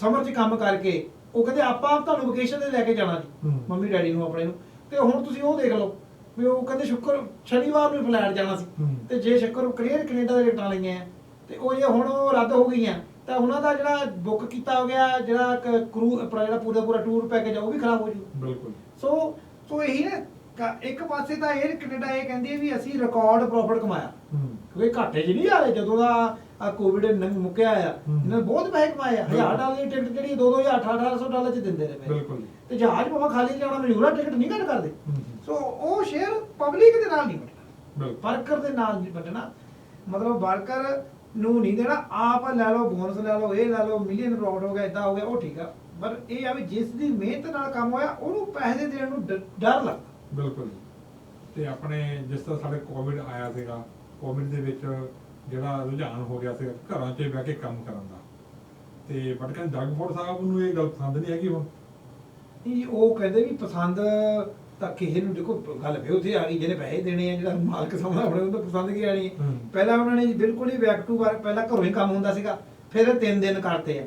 ਸਮਰ 'ਚ ਕੰਮ ਕਰਕੇ ਉਹ ਕਹਿੰਦੇ ਆਪਾਂ ਤੁਹਾਨੂੰ ਵਕੇਸ਼ਨ ਤੇ ਲੈ ਕੇ ਜਾਣਾ ਜੀ। ਹੂੰ। ਮੰਮੀ ਡੈਡੀ ਨੂੰ ਆਪਣੇ ਨੂੰ। ਤੇ ਹੁਣ ਤੁਸੀਂ ਉਹ ਦੇਖ ਲਓ ਵੀ ਉਹ ਕਹਿੰਦੇ ਸ਼ੁੱਕਰ ਸ਼ਨੀਵਾਰ ਨੂੰ ਫਲੈਟ ਜਾਣਾ ਸੀ। ਹੂੰ। ਤੇ ਜੇ ਸ਼ੁੱਕਰ ਕਲੀਅਰ ਕੈਨੇਡਾ ਦੇ ਟਿਕਟਾਂ ਲਈਆਂ ਆ, ਤੇ ਉਹ ਜੇ ਹੁਣ ਉਹ ਰੱਦ ਹੋ ਗਈਆਂ ਤਾਂ ਉਹਨਾਂ ਦਾ ਜਿਹੜਾ ਬੁੱਕ ਕੀਤਾ ਹੋ ਗਿਆ ਜਿਹੜਾ ਕਰੂ ਆਪਣਾ ਜਿਹੜਾ ਪੂਰਾ ਪੂਰਾ ਟੂਰ ਪੈਕੇਜ ਆ ਉਹ ਵੀ ਖਰਾਬ ਹੋ ਜੂ। ਬਿਲਕੁਲ। ਸੋ ਸੋ ਇਹੀ ਨਾ ਕ- ਇੱਕ ਪਾਸੇ ਤਾਂ 에ਅਰ ਕੈਨੇਡਾ ਇਹ ਕਹਿੰਦੀ ਹੈ ਵੀ ਅਸੀਂ ਰਿਕਾਰਡ ਪ੍ਰੋਫਿਟ ਕਮਾਇਆ। ਹੂੰ। ਕਿਉਂਕਿ ਘਾਟੇ 'ਚ ਨਹੀਂ ਆ ਰਹੇ ਜਦੋਂ ਦਾ ਆ ਕੋਵਿਡ ਮੁੱਕਿਆ ਆ। ਇਹਨਾਂ ਨੇ ਬਹੁਤ ਪੈਸੇ ਕਮਾਏ ਆ। 1000 ਬਿਲਕੁਲ। ਡਾਲਰ ਦੀ ਟਿਕਟ ਜਿਹੜੀ 2-2000 1800 ਡਾਲਰ 'ਚ ਦਿੰਦੇ ਨੇ ਪੈਸੇ। ਬਿਲਕੁਲ। ਤੇ ਜਹਾਜ਼ ਭਾਵੇਂ ਖਾਲੀ ਜਾਣਾ ਮਜੂਰਾ ਟਿਕਟ ਨਹੀਂ ਕੱਟ ਕਰਦੇ। ਹੂੰ। ਸੋ ਉਹ ਸ਼ੇਅਰ ਪਬਲਿਕ ਦੇ ਨਾਲ ਨਹੀਂ ਵੰਡਣਾ ਬਿਲਕੁਲ। ਵਰਕਰ ਦੇ ਨਾਲ ਨਹੀਂ ਵੰਡਣਾ ਮਤਲਬ ਵਰਕਰ ਨੂੰ ਨਹੀਂ ਦੇਣਾ ਆਪ ਲੈ ਲਓ ਬੋਨਸ ਲੈ ਲਓ ਇਹ ਲੈ ਲਓ ਮਿਲੀਅਨ ਪ੍ਰੋਫਿਟ ਹੋ ਗਿਆ ਇਦਾਂ ਹੋ ਗਿਆ ਉਹ ਠੀਕ ਆ। ਪਰ ਇਹ ਆ ਵੀ ਜਿਸ ਦੀ ਮਿਹਨਤ ਨਾਲ ਕੰਮ ਹੋਇਆ ਉਹਨੂੰ ਪੈਸੇ ਦੇਣ ਨੂੰ ਡ- ਡਰ ਲੱਗਦਾ। ਬਿਲਕੁਲ ਤੇ ਆਪਣੇ ਜਿਸ ਤਰ੍ਹਾਂ ਸਾਡੇ ਕੋਵਿਡ ਆਇਆ ਸੀਗਾ ਕੋਵਿਡ ਦੇ ਵਿੱਚ ਜਿਹੜਾ ਰੁਝਾਨ ਹੋ ਗਿਆ ਸੀ ਘਰਾਂ 'ਚ ਬਹਿ ਕੇ ਕੰਮ ਕਰਨ ਦਾ। ਤੇ ਬਟ ਕਹਿੰਦੇ ਜਗਫੋਰਡ ਸਾਹਿਬ ਨੂੰ ਇਹ ਗੱਲ ਪਸੰਦ ਨਹੀਂ ਹੈਗੀ ਹੁਣ? ਨਹੀਂ ਜੀ, ਉਹ ਕਹਿੰਦੇ ਵੀ ਪਸੰਦ ਤਾਂ ਕਿਸੇ ਨੂੰ ਦੇਖੋ ਗੱਲ ਫੇ ਉੱਥੇ ਆ ਗਈ ਜਿਹਨੇ ਪੈਸੇ ਦੇਣੇ ਆ ਜਿਹੜਾ ਮਾਲਕ ਸਾਹਮਣੇ ਆਪਣੇ ਉਹਨੂੰ ਤਾਂ ਪਸੰਦ ਕੀ ਆਣੀ ਹੈ। ਪਹਿਲਾਂ ਉਹਨਾਂ ਨੇ ਬਿਲਕੁਲ ਹੀ ਬੈਕ ਟੂ ਵਰਕ ਪਹਿਲਾਂ ਘਰੋਂ ਹੀ ਕੰਮ ਹੁੰਦਾ ਸੀਗਾ ਫਿਰ ਤਿੰਨ ਦਿਨ ਕਰਤੇ ਆ।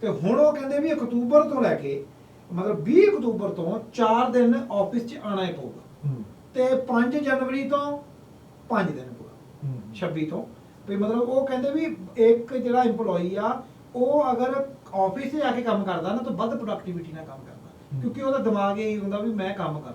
ਤੇ ਹੁਣ ਉਹ ਕਹਿੰਦੇ ਵੀ ਅਕਤੂਬਰ ਤੋਂ ਲੈ ਕੇ ਮਤਲਬ 20 ਅਕਤੂਬਰ ਤੋਂ 4 ਦਿਨ ਆਫਿਸ 'ਚ ਆਣਾ ਹੀ ਪਊਗਾ। ਤੇ 5 ਜਨਵਰੀ ਤੋਂ 5 ਦਿਨ ਪਊਗਾ ਹੂੰ। 26 ਤੋਂ। ਵੀ ਮਤਲਬ ਉਹ ਕਹਿੰਦੇ ਵੀ ਇੱਕ ਜਿਹੜਾ EMPLOYEE ਆ ਉਹ ਅਗਰ ਆਫਿਸ 'ਚ ਜਾ ਕੇ ਕੰਮ ਕਰਦਾ ਨਾ ਤਾਂ ਵੱਧ ਪ੍ਰੋਡਕਟਿਵਿਟੀ ਨਾਲ ਕੰਮ ਕਰਦਾ। ਕਿਉਂਕਿ ਉਹਦਾ ਦਿਮਾਗ ਇਹ ਹੁੰਦਾ ਵੀ ਮੈਂ ਕੰਮ ਕਰਨਾ।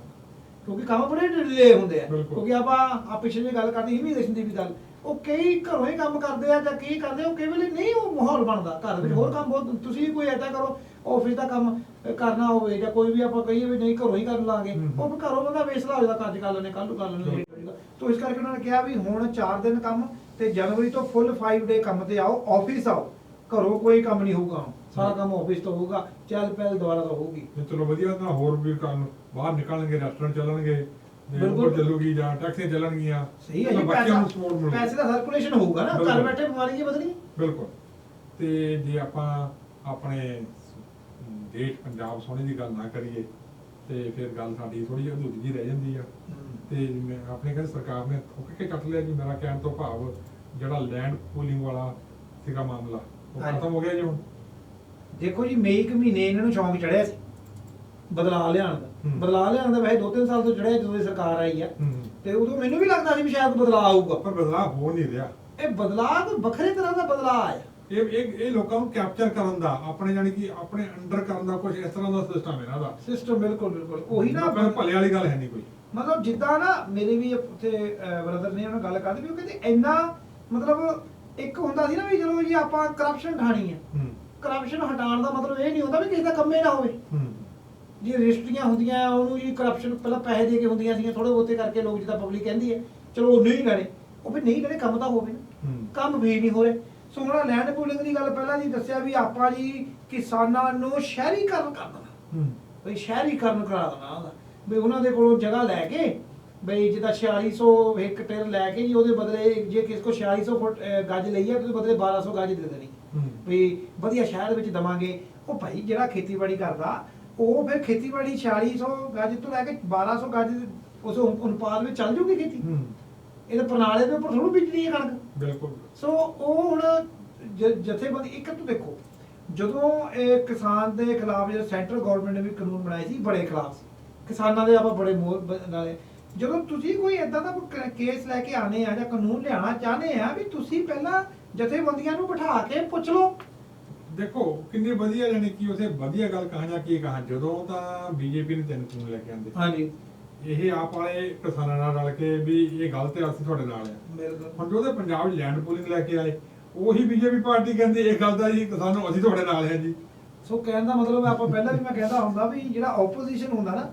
ਕਿਉਂਕਿ ਕੰਮ ਬੜੇ ਡਿਲੇ ਹੁੰਦੇ ਆ। ਬਿਲਕੁਲ। ਕਿਉਂਕਿ ਆਪਾਂ ਆ ਪਿਛਲੇ ਜਿਹੀ ਗੱਲ ਕਰਦੀ ਇਮੀਗ੍ਰੇਸ਼ਨ ਦੀ ਵੀ ਗੱਲ। ਉਹ ਕਈ ਘਰੋਂ ਹੀ ਕੰਮ ਕਰਦੇ ਆ ਜਾਂ ਕਈ ਕਰਦੇ ਆ, ਉਹ ਕਈ ਵੇਲੇ ਨਹੀਂ ਉਹ ਮਾਹੌਲ ਬਣਦਾ। ਘਰ ਵਿੱਚ ਹੋਰ ਕੰਮ ਬਹੁਤ ਤੁਸੀਂ ਕੋਈ ਐਦਾਂ ਕਰੋ ਆਫਿਸ ਦਾ ਕੰਮ ਅ, ਕਰਨਾ ਹੋਵੇ ਜਾਂ ਕੋਈ ਵੀ ਆਪਾਂ ਕਹੀਏ ਵੀ ਨਹੀਂ ਘਰੋਂ ਹੀ ਕਰਨ ਲਾਂਗੇ। ਹਮ। ਉਹ ਵੀ ਘਰੋਂ ਬੰਦਾ ਵੇਸਲਾ ਹੋ ਜਾਂਦਾ ਅੱਜ ਕਰ ਲੈਣੇ ਕੱਲ ਨੂੰ ਕਰ ਲੈਣੇ ਲੇਟ ਹੋ ਜਾਊਗਾ ਤੋ ਇਸ ਕਰਕੇ ਉਹਨਾਂ ਨੇ ਕਿਹਾ ਵੀ ਹੁਣ 4 ਦਿਨ ਕੰਮ ਤੇ ਜਨਵਰੀ ਤੋਂ ਫੁੱਲ 5 ਡੇ ਕੰਮ ਤੇ ਆਓ ਆਫਿਸ ਆਓ। ਘਰੋਂ ਕੋਈ ਕੰਮ ਨਹੀਂ ਹੋਊਗਾ ਹੁਣ। ਸਾਰਾ ਕੰਮ ਆਫਿਸ ਤੋਂ ਹੋਊਗਾ ਚਹਿਲ ਪਹਿਲ ਦੁਆਰਾ ਤੋਂ ਹੋਊਗੀ। ਤੇ ਚਲੋ ਵਧੀਆ ਤਾਂ ਹੋਰ ਵੀ ਕੰਮ ਬਾਹਰ ਨਿਕਲਣਗੇ ਰੈਸਟੋਰੈਂਟ ਚੱਲਣਗੇ ਬਿਲਕੁਲ। ਚੱਲੂਗੀ ਜਾਂ ਟੈਕਸੀਆਂ ਚੱਲਣਗੀਆਂ ਸਹੀ ਹੈ ਜੀ ਬੱਚਿਆਂ ਨੂੰ ਪੈਸਾ ਸਪੋਰਟ ਮਿਲੂ ਪੈਸੇ ਦਾ ਸਰਕੂਲੇਸ਼ਨ ਹੋਊਗਾ ਨਾ ਘਰ ਬਿਲਕੁਲ। ਬੈਠੇ ਬਿਮਾਰੀ ਬਦਲੀ ਬਿਲਕੁਲ। ਤੇ ਜੇ ਆਪਾਂ ਆਪਣੇ ਦੇਸ਼ ਪੰਜਾਬ ਸੋਹਣੇ ਦੀ ਗੱਲ ਨਾ ਕਰੀਏ ਤੇ ਫਿਰ ਗੱਲ ਸਾਡੀ ਥੋੜੀ ਜਿਹੀ ਅਧੂਰੀ ਜਿਹੀ ਰਹਿ ਜਾਂਦੀ ਆ। ਤੇ ਮੈਂ ਆਪਣੇ ਕਹਿੰਦੇ ਸਰਕਾਰ ਨੇ ਥੁੱਕ ਕੇ ਕੱਟ ਲਿਆ ਜੀ ਮੇਰਾ ਕਹਿਣ ਤੋਂ ਭਾਵ ਜਿਹੜਾ ਲੈਂਡ ਪੂਲਿੰਗ ਵਾਲਾ ਸੀਗਾ ਮਾਮਲਾ ਉਹ ਹਾਂਜੀ। ਖਤਮ ਹੋ ਗਿਆ ਜੀ ਹੁਣ। ਦੇਖੋ ਜੀ ਮਈ ਇੱਕ ਮਹੀਨੇ ਇਹਨਾਂ ਨੂੰ ਸ਼ੌਂਕ ਚੜਿਆ ਸੀ ਬਦਲਾਅ ਲਿਆਉਣ ਦਾ। ਹੂੰ। ਬਦਲਾਅ ਲਿਆਉਣ ਦਾ ਵੈਸੇ ਦੋ ਤਿੰਨ ਸਾਲ ਤੋਂ ਚੜਿਆ ਜਦੋਂ ਦੀ ਸਰਕਾਰ ਆਈ ਆ। ਹੂੰ। ਤੇ ਉਦੋਂ ਮੈਨੂੰ ਵੀ ਲੱਗਦਾ ਸੀ ਵੀ ਸ਼ਾਇਦ ਬਦਲਾਅ ਆਊਗਾ। ਪਰ ਬਦਲਾਅ ਹੋ ਨਹੀਂ ਰਿਹਾ। ਇਹ ਬਦਲਾਅ ਕੋਈ ਵੱਖਰੇ ਤਰ੍ਹਾਂ ਦਾ ਬਦਲਾਅ ਆਇਆ। ਇਹ ਇਹ ਇਹ ਲੋਕਾਂ ਨੂੰ ਕੈਪਚਰ ਕਰਨ ਦਾ ਆਪਣੇ ਜਾਨੀ ਕਿ ਆਪਣੇ ਅੰਡਰ ਕਰਨ ਦਾ ਕੁਝ ਇਸ ਤਰ੍ਹਾਂ ਦਾ ਸਿਸਟਮ ਹੈ ਇਹਨਾਂ ਦਾ ਸਿਸਟਮ ਬਿਲਕੁਲ ਬਿਲਕੁਲ। ਉਹੀ ਨਾ ਲੋਕਾਂ ਭਲੇ ਵਾਲੀ ਗੱਲ ਹੈ ਨਹੀਂ ਕੋਈ। ਮਤਲਬ ਜਿੱਦਾਂ ਨਾ ਮੇਰੇ ਵੀ ਉੱਥੇ ਬ੍ਰਦਰ ਨੇ ਉਹਨਾਂ ਗੱਲ ਕਰਦੇ ਵੀ ਉਹ ਕਹਿੰਦੇ ਇੰਨਾ ਮਤਲਬ ਇੱਕ ਹੁੰਦਾ ਸੀ ਨਾ ਵੀ ਚਲੋ ਜੀ ਆਪਾਂ ਕਰਪਸ਼ਨ ਹੈ ਹੂੰ। ਕਰਪਸ਼ਨ ਹਟਾਉਣ ਦਾ ਮਤਲਬ ਇਹ ਨਹੀਂ ਹੁੰਦਾ ਵੀ ਕਿਸੇ ਦਾ ਕੰਮੇ ਨਾ ਹੋਵੇ। ਹੂੰ। ਜੀ ਰਜਿਸਟਰੀਆਂ ਹੁੰਦੀਆਂ ਆ, ਉਹਨੂੰ ਜੀ ਕਰਪਸ਼ਨ ਪਹਿਲਾਂ ਪੈਸੇ ਦੇ ਕੇ ਹੁੰਦੀਆਂ ਸੀਗੀਆਂ ਥੋੜੇ ਬਹੁਤੇ ਕਰਕੇ ਲੋਕ ਜਿੱਦਾਂ ਪਬਲਿਕ ਕਹਿੰਦੀ ਹੈ ਚਲੋ ਉਹ ਨਹੀਂ ਲੈਣੇ ਉਹ ਵੀ ਨਹੀਂ ਲੈਣੇ ਕੰਮ ਤਾਂ ਹੋਵੇ ਨਾ। ਕੰਮ ਵੀ ਨਹੀਂ ਹੋ ਰਹੇ ਸੋ ਹੁਣ ਲੈਂਡ ਪੂਲਿੰਗ ਦੀ ਗੱਲ ਪਹਿਲਾਂ ਜੀ ਦੱਸਿਆ ਵੀ ਆਪਾਂ ਜੀ ਕਿਸਾਨਾਂ ਨੂੰ ਸ਼ਹਿਰੀਕਰਨ ਕਰ ਦੇਣਾ। ਹੂੰ। ਬਈ ਸ਼ਹਿਰੀਕਰਨ ਕਰਾ ਦੇਣਾ ਉਹਦਾ। ਵੀ ਉਹਨਾਂ ਦੇ ਕੋਲੋਂ ਜਗ੍ਹਾ ਲੈ ਕੇ ਬਈ ਜਿੱਦਾਂ 4600 ਹੈਕਟੇਅਰ ਲੈ ਕੇ ਜੀ ਉਹਦੇ ਬਦਲੇ ਜੇ ਕਿਸ ਕੋ 4600 ਫੁੱਟ ਗੱਜ ਲਈ ਹੈ ਤੇ ਉਹਦੇ ਬਦਲੇ 1200 ਗੱਜ ਦੇ ਦੇਣੀ। ਵੀ ਵਧੀਆ ਸ਼ਹਿਰ ਵਿੱਚ ਦਵਾਂਗੇ। ਉਹ ਭਾਈ ਜਿਹੜਾ ਖੇਤੀਬਾੜੀ ਕਰਦਾ ਉਹ ਫਿਰ ਖੇਤੀਬਾੜੀ 4600 ਗੱਜ ਤੋਂ ਲੈ ਕੇ 1200 ਗੱਜ ਉਸ ਅਨੁਪਾਤ ਵਿੱਚ ਚੱਲ ਜੂਗੀ ਖੇਤੀ? ਹੂੰ। ਇਹਦੇ ਪ੍ਰਣਾਲੇ ਦੇ ਉੱਪਰ ਥੋੜ੍ਹਾ ਬੀਜਣੀ ਹੈ ਕਣਕ। ਬਿਲਕੁਲ। ਸੋ ਉਹ ਹੁਣ ਜਥੇਬੰਦੀ ਇੱਕ ਤੋਂ ਦੇਖੋ ਜਦੋਂ ਇਹ ਕਿਸਾਨ ਦੇ ਖਿਲਾਫ ਜਦੋਂ ਸੈਂਟਰਲ ਗਵਰਨਮੈਂਟ ਨੇ ਵੀ ਕਾਨੂੰਨ ਬਣਾਏ ਸੀ ਬੜੇ ਖਿਲਾਫ ਸੀ। ਕਿਸਾਨਾਂ ਦੇ ਆਪਾਂ ਬੜੇ ਮੋਹ ਬ- ਨਾਲੇ। ਜਦੋਂ ਤੁਸੀਂ ਕੋਈ ਇਦਾਂ ਦਾ ਕੇਸ ਲੈ ਕੇ ਆਨੇ ਆ ਜਾਂ ਕਾਨੂੰਨ ਲਿਆਉਣਾ ਚਾਹਨੇ ਆ ਵੀ ਤੁਸੀਂ ਪਹਿਲਾਂ ਜਥੇਬੰਦੀਆਂ ਨੂੰ ਬਿਠਾ ਕੇ ਪੁੱਛ ਲਓ। ਦੇਖੋ ਕਿੰਨੀ ਵਧੀਆ ਜਾਨੀ ਕਿ ਉਸੇ ਵਧੀਆ ਗੱਲ ਕਹਾਂ ਜਾਂ ਕੀ ਕਹਾਂ ਜਦੋਂ ਤਾਂ ਬੀਜੇਪੀ ਨੇ ਤਿੰਨ ਕਾਨੂੰਨ ਲੈ ਕੇ ਆਂਦੇ। ਹਾਂਜੀ। ਇਹ ਆਪ ਵਾਲੇ ਕਿਸਾਨਾਂ ਨਾਲ ਰਲ ਕੇ ਵੀ ਇਹ ਗਲਤ ਹੈ ਅਸੀਂ ਤੁਹਾਡੇ ਨਾਲ ਆ। ਹੁਣ ਜੋ ਉਹਦੇ ਪੰਜਾਬ 'ਚ ਲੈਂਡ ਪੂਲਿੰਗ ਲੈ ਕੇ ਆਏ ਉਹੀ ਬੀਜੇਪੀ ਪਾਰਟੀ ਕਹਿੰਦੀ ਇਹ ਗੱਲ ਦਾ ਜੀ ਕਿਸਾਨੋਂ ਅਸੀਂ ਤੁਹਾਡੇ ਨਾਲ ਆ ਜੀ। ਸੋ ਕਹਿਣ ਦਾ ਮਤਲਬ ਆਪਾਂ ਪਹਿਲਾਂ ਵੀ ਮੈਂ ਕਹਿੰਦਾ ਹੁੰਦਾ ਵੀ ਜਿਹੜਾ ਆਪੋਜੀਸ਼ਨ ਹੁੰਦਾ ਨਾ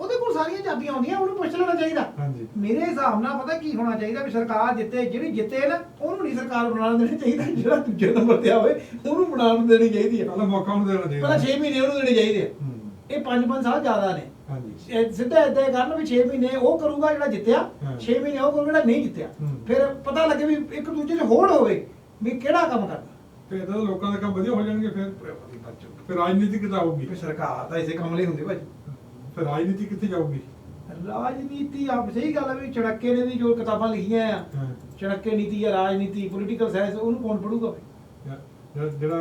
ਉਹਦੇ ਕੋਲ ਸਾਰੀਆਂ ਚਾਬੀਆਂ ਹੁੰਦੀਆਂ ਉਹਨੂੰ ਪੁੱਛ ਲੈਣਾ ਚਾਹੀਦਾ। ਹਾਂਜੀ। ਮੇਰੇ ਹਿਸਾਬ ਨਾਲ ਪਤਾ ਕੀ ਹੋਣਾ ਚਾਹੀਦਾ ਵੀ ਸਰਕਾਰ ਜਿੱਤੇ ਜਿਹੜੀ ਜਿੱਤੇ ਨਾ ਉਹਨੂੰ ਨਹੀਂ ਸਰਕਾਰ ਬਣਾਉਣ ਦੇਣੀ ਚਾਹੀਦਾ ਜਿਹੜਾ ਦੂਜੇ ਨੰਬਰ ਤੇ ਆਵੇ ਉਹਨੂੰ ਬਣਾਉਣ ਦੇਣੀ ਚਾਹੀਦੀ ਹੈ ਪਹਿਲਾਂ ਮੌਕਾ ਉਹਨੂੰ ਦੇਣਾ ਪਹਿਲਾਂ ਚਾਹੀਦਾ 6 ਮਹੀਨੇ ਉਹਨੂੰ ਦੇਣੇ ਚਾਹੀਦੇ ਆ। ਇਹ 5-5 ਸਾਲ ਜ਼ਿਆਦਾ ਨੇ। ਹਾਂਜੀ। ਇਹ ਸਿੱਧਾ ਹੀ ਕਰਨ ਵੀ 6 ਮਹੀਨੇ ਉਹ ਕਰੂਗਾ ਜਿਹੜਾ ਜਿੱਤਿਆ ਹਾਂ। 6 ਮਹੀਨੇ ਉਹ ਕਰੂਗਾ ਜਿਹੜਾ ਨਹੀਂ ਜਿੱਤਿਆ। ਹੂੰ। ਫਿਰ ਪਤਾ ਲੱਗੇ ਵੀ ਇੱਕ ਦੂਜੇ 'ਚ ਹੋੜ ਹੋਵੇ ਵੀ ਕਿਹੜਾ ਕੰਮ ਕਰਦਾ ਤੇ ਇਦਾਂ ਲੋਕਾਂ ਦੇ ਕੰਮ ਵਧੀਆ ਹੋ ਜਾਣਗੇ ਫਿਰ ਫਿਰ ਰਾਜਨੀਤੀ ਕਿੱਦਾਂ ਹੋਊਗੀ। ਸਰਕਾਰ ਤਾਂ ਇਸੇ ਕੰਮ ਲਈ ਹੁੰਦੀ ਭਾਜੀ। ਫਿਰ ਰਾਜਨੀਤੀ ਕਿੱਥੇ ਜਾਊਗੀ? ਰਾਜਨੀਤੀ ਆਪ ਸਹੀ ਗੱਲ ਹੈ ਵੀ ਚੜੱਕੇ ਨੇ ਵੀ ਜੋ ਕਿਤਾਬਾਂ ਲਿਖੀਆਂ ਆ ਹਾਂ। ਚੜੱਕੇ ਨੀਤੀ ਜਾਂ ਰਾਜਨੀਤੀ ਪੋਲੀਟੀਕਲ ਸਾਇੰਸ ਉਹਨੂੰ ਕੌਣ ਪੜੂਗਾ ਜਿਹੜਾ ਜਿਹੜਾ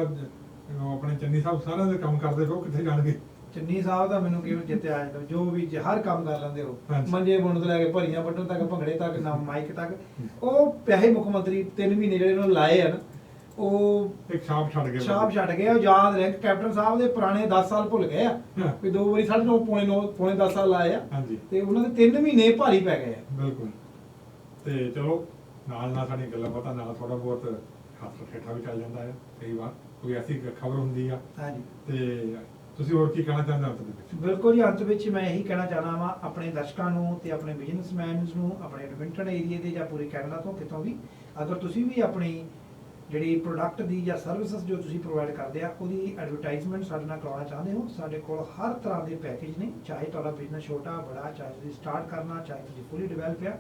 ਉਹ ਆਪਣੇ ਚੰਨੀ ਸਾਹਿਬ ਸਾਰਿਆਂ ਦੇ ਕੰਮ ਕਰਦੇ ਫਿਰ ਉਹ ਕਿੱਥੇ ਜਾਣਗੇ? ਚੰਨੀ ਸਾਹਿਬ ਦਾ ਮੈਨੂੰ ਕਿਉਂ ਜਿੱਤਿਆ ਅੱਜ ਤੱਕ ਜੋ ਵੀ ਜ- ਹਰ ਕੰਮ ਕਰ ਲੈਂਦੇ ਹੋ ਹਾਂਜੀ। ਮੰਜੇ ਬੁਣਨ ਤੋਂ ਲੈ ਕੇ ਭਰੀਆਂ ਵੱਟਣ ਤੱਕ ਭੰਗੜੇ ਤੱਕ ਨਾ ਮਾਈਕ ਤੱਕ ਉਹ ਪਿਆਹੇ ਮੁੱਖ ਮੰਤਰੀ 3 ਮਹੀਨੇ ਜਿਹੜੇ ਉਹਨਾਂ ਲਾਏ ਆ ਨਾ ਉਹ ਇੱਕ ਛਾਪ ਛੱਡ ਗਏ ਛਾਪ ਛੱਡ ਗਏ ਉਹ ਯਾਦ ਰਹਿ ਕੈਪਟਨ ਸਾਹਿਬ ਦੇ ਪੁਰਾਣੇ 10 ਸਾਲ ਭੁੱਲ ਗਏ ਆ। ਹਾਂ। ਵੀ ਦੋ ਵਾਰੀ ਸਾਢੇ ਨੌ ਪੌਣੇ ਨੌ ਪੌਣੇ 10 ਸਾਲ ਲਾਏ ਆ। ਹਾਂਜੀ। ਤੇ ਉਹਨਾਂ ਦੇ 3 ਮਹੀਨੇ ਭਾਰੀ ਪੈ ਗਏ ਆ। ਬਿਲਕੁਲ। ਤੇ ਚਲੋ ਨਾਲ ਨਾਲ ਸਾਡੀ ਗੱਲਾਂ ਬਾਤਾਂ ਨਾਲ ਥੋੜਾ ਬਹੁਤ ਹੱਥ ਠੇਠਾ ਵੀ ਚੱਲ ਜਾਂਦਾ ਹੈ ਕਈ ਵਾਰ। ਕੋਈ ਐਸੀ ਖਬਰ ਹੁੰਦੀ ਆ। ਹਾਂਜੀ। ਤੇ ਤੁਸੀਂ ਹੋਰ ਕੀ ਕਹਿਣਾ ਚਾਹੁੰਦੇ ਹੋ ਅੰਤ ਦੇ ਵਿੱਚ? ਬਿਲਕੁਲ ਜੀ ਅੰਤ ਵਿੱਚ ਮੈਂ ਇਹੀ ਕਹਿਣਾ ਚਾਹਨਾ ਵਾਂ ਆਪਣੇ ਦਰਸ਼ਕਾਂ ਨੂੰ ਤੇ ਆਪਣੇ ਬਿਜ਼ਨਸਮੈਨਸ ਨੂੰ ਆਪਣੇ ਐਡਮਿੰਟਨ ਏਰੀਏ ਦੇ ਜਾਂ ਪੂਰੇ ਕੈਨੇਡਾ ਤੋਂ ਕਿਤੋਂ ਵੀ ਅਗਰ ਤੁਸੀਂ ਵੀ ਆਪਣੀ ਜਿਹੜੀ ਪ੍ਰੋਡਕਟ ਦੀ ਜਾਂ ਸਰਵਿਸਿਜ਼ ਜੋ ਤੁਸੀਂ ਪ੍ਰੋਵਾਈਡ ਕਰਦੇ ਆ, ਉਹਦੀ ਐਡਵਰਟਾਈਜ਼ਮੈਂਟ ਸਾਡੇ ਨਾਲ ਕਰਵਾਉਣਾ ਚਾਹੁੰਦੇ ਹੋ। ਸਾਡੇ ਕੋਲ ਹਰ ਤਰ੍ਹਾਂ ਦੇ ਪੈਕੇਜ ਨੇ, ਚਾਹੇ ਤੁਹਾਡਾ ਬਿਜ਼ਨਸ ਛੋਟਾ, ਬੜਾ, ਚਾਹੇ ਤੁਸੀਂ ਸਟਾਰਟ ਕਰਨਾ, ਚਾਹੇ ਤੁਸੀਂ ਫੁੱਲੀ ਡਿਵੈਲਪ ਆ।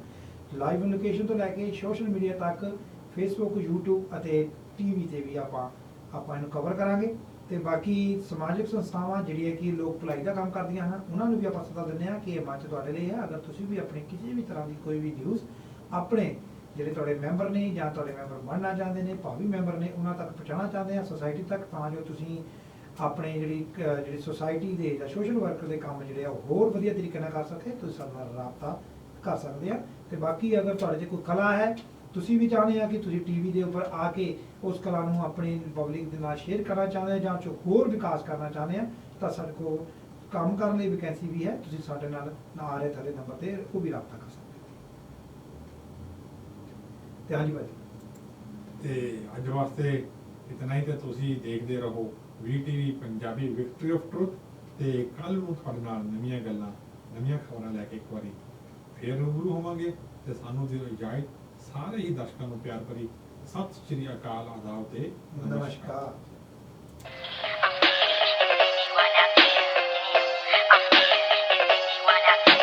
ਲਾਈਵ ਲੋਕੇਸ਼ਨ ਤੋਂ ਲੈ ਕੇ ਸੋਸ਼ਲ ਮੀਡੀਆ ਤੱਕ ਫੇਸਬੁੱਕ YouTube ਅਤੇ ਟੀਵੀ ਤੇ ਵੀ ਆਪਾਂ ਆਪਾਂ ਇਹਨੂੰ ਕਵਰ ਕਰਾਂਗੇ। ਤੇ ਬਾਕੀ ਸਮਾਜਿਕ ਸੰਸਥਾਵਾਂ, ਜਿਹੜੀਆਂ ਕਿ ਲੋਕ ਭਲਾਈ ਦਾ ਕੰਮ ਕਰਦੀਆਂ ਹਨ, ਉਹਨਾਂ ਨੂੰ ਵੀ ਆਪਾਂ ਸੱਦਾ ਦਿੰਦੇ ਹਾਂ ਕਿ ਇਹ ਮੰਚ ਤੁਹਾਡੇ ਲਈ ਹੈ। ਅਗਰ ਤੁਸੀਂ ਵੀ ਆਪਣੀ ਕਿਸੇ ਵੀ ਤਰ੍ਹਾਂ ਦੀ ਕੋਈ ਵੀ ਨਿਊਜ਼ ਆਪਣੇ ਜਿਹੜੇ ਤੁਹਾਡੇ ਮੈਂਬਰ ਨੇ ਜਾਂ ਤੁਹਾਡੇ ਮੈਂਬਰ ਬਣਨਾ ਚਾਹੁੰਦੇ ਨੇ, ਭਾਵੀ ਮੈਂਬਰ ਨੇ, ਉਹਨਾਂ ਤੱਕ ਪਹੁੰਚਾਉਣਾ ਚਾਹੁੰਦੇ ਆ ਸੁਸਾਇਟੀ ਤੱਕ, ਤਾਂ ਜੋ ਤੁਸੀਂ ਆਪਣੇ ਜਿਹੜੀ ਜਿਹੜੀ ਸੁਸਾਇਟੀ ਦੇ ਜਾਂ ਸੋਸ਼ਲ ਵਰਕਰ ਦੇ ਕੰਮ ਜਿਹੜੇ ਆ, ਉਹ ਹੋਰ ਵਧੀਆ ਤਰੀਕੇ ਨਾਲ ਕਰ ਸਕੇ, ਤੁਸੀਂ ਸਾਡੇ ਨਾਲ ਰਾਬਤਾ ਕਰ ਸਕਦੇ ਆ। ਤੇ ਬਾਕੀ ਅਗਰ ਤੁਹਾਡੇ 'ਚ ਕੋਈ ਕਲਾ ਹੈ, ਤੁਸੀਂ ਵੀ ਚਾਹੁੰਦੇ ਆ ਕਿ ਤੁਸੀਂ ਟੀਵੀ ਦੇ ਉੱਪਰ ਆ ਕੇ ਉਸ ਕਲਾ ਨੂੰ ਆਪਣੀ ਪਬਲਿਕ ਦੇ ਨਾਲ ਸ਼ੇਅਰ ਕਰਨਾ ਚਾਹੁੰਦੇ ਆ ਜਾਂ ਚ ਹੋਰ ਵਿਕਾਸ ਕਰਨਾ ਚਾਹੁੰਦੇ ਆ, ਤਾਂ ਸਾਡੇ ਕੋਲ ਕੰਮ ਕਰਨ ਲਈ ਵੈਕੈਂਸੀ ਵੀ ਹੈ, ਤੁਸੀਂ ਸਾਡੇ ਨਾਲ ਨਾ ਆ ਰਹੇ ਥੱਲੇ ਨੰਬਰ ਤੇ ਉਹ ਵੀ ਰਾਬਤਾ ਕਰ ਸਕਦੇ ਤੇ ਹਾਂਜੀ ਭਾਜੀ। ਤੇ ਅੱਜ ਵਾਸਤੇ ਇਤਨਾ ਹੀ ਤੇ ਤੁਸੀਂ ਦੇਖਦੇ ਰਹੋ VTV Punjabi victory of truth ਤੇ ਕੱਲ ਨੂੰ ਤੁਹਾਡੇ ਨਾਲ ਨਵੀਆਂ ਗੱਲਾਂ ਨਵੀਆਂ ਖਬਰਾਂ ਲੈ ਕੇ ਇੱਕ ਵਾਰੀ ਫੇਰ ਰੂਬਰੂ ਹੋਵਾਂਗੇ ਤੇ ਸਾਨੂੰ ਦਿਓ ਇਜਾਜ਼ਤ। ਸਾਰੇ ਹੀ ਦਰਸ਼ਕਾਂ ਨੂੰ ਪਿਆਰ ਭਰੀ ਸਤਿ ਸ਼੍ਰੀ ਅਕਾਲ ਆਦਾਬ ਤੇ ਨਮਸਕਾਰ।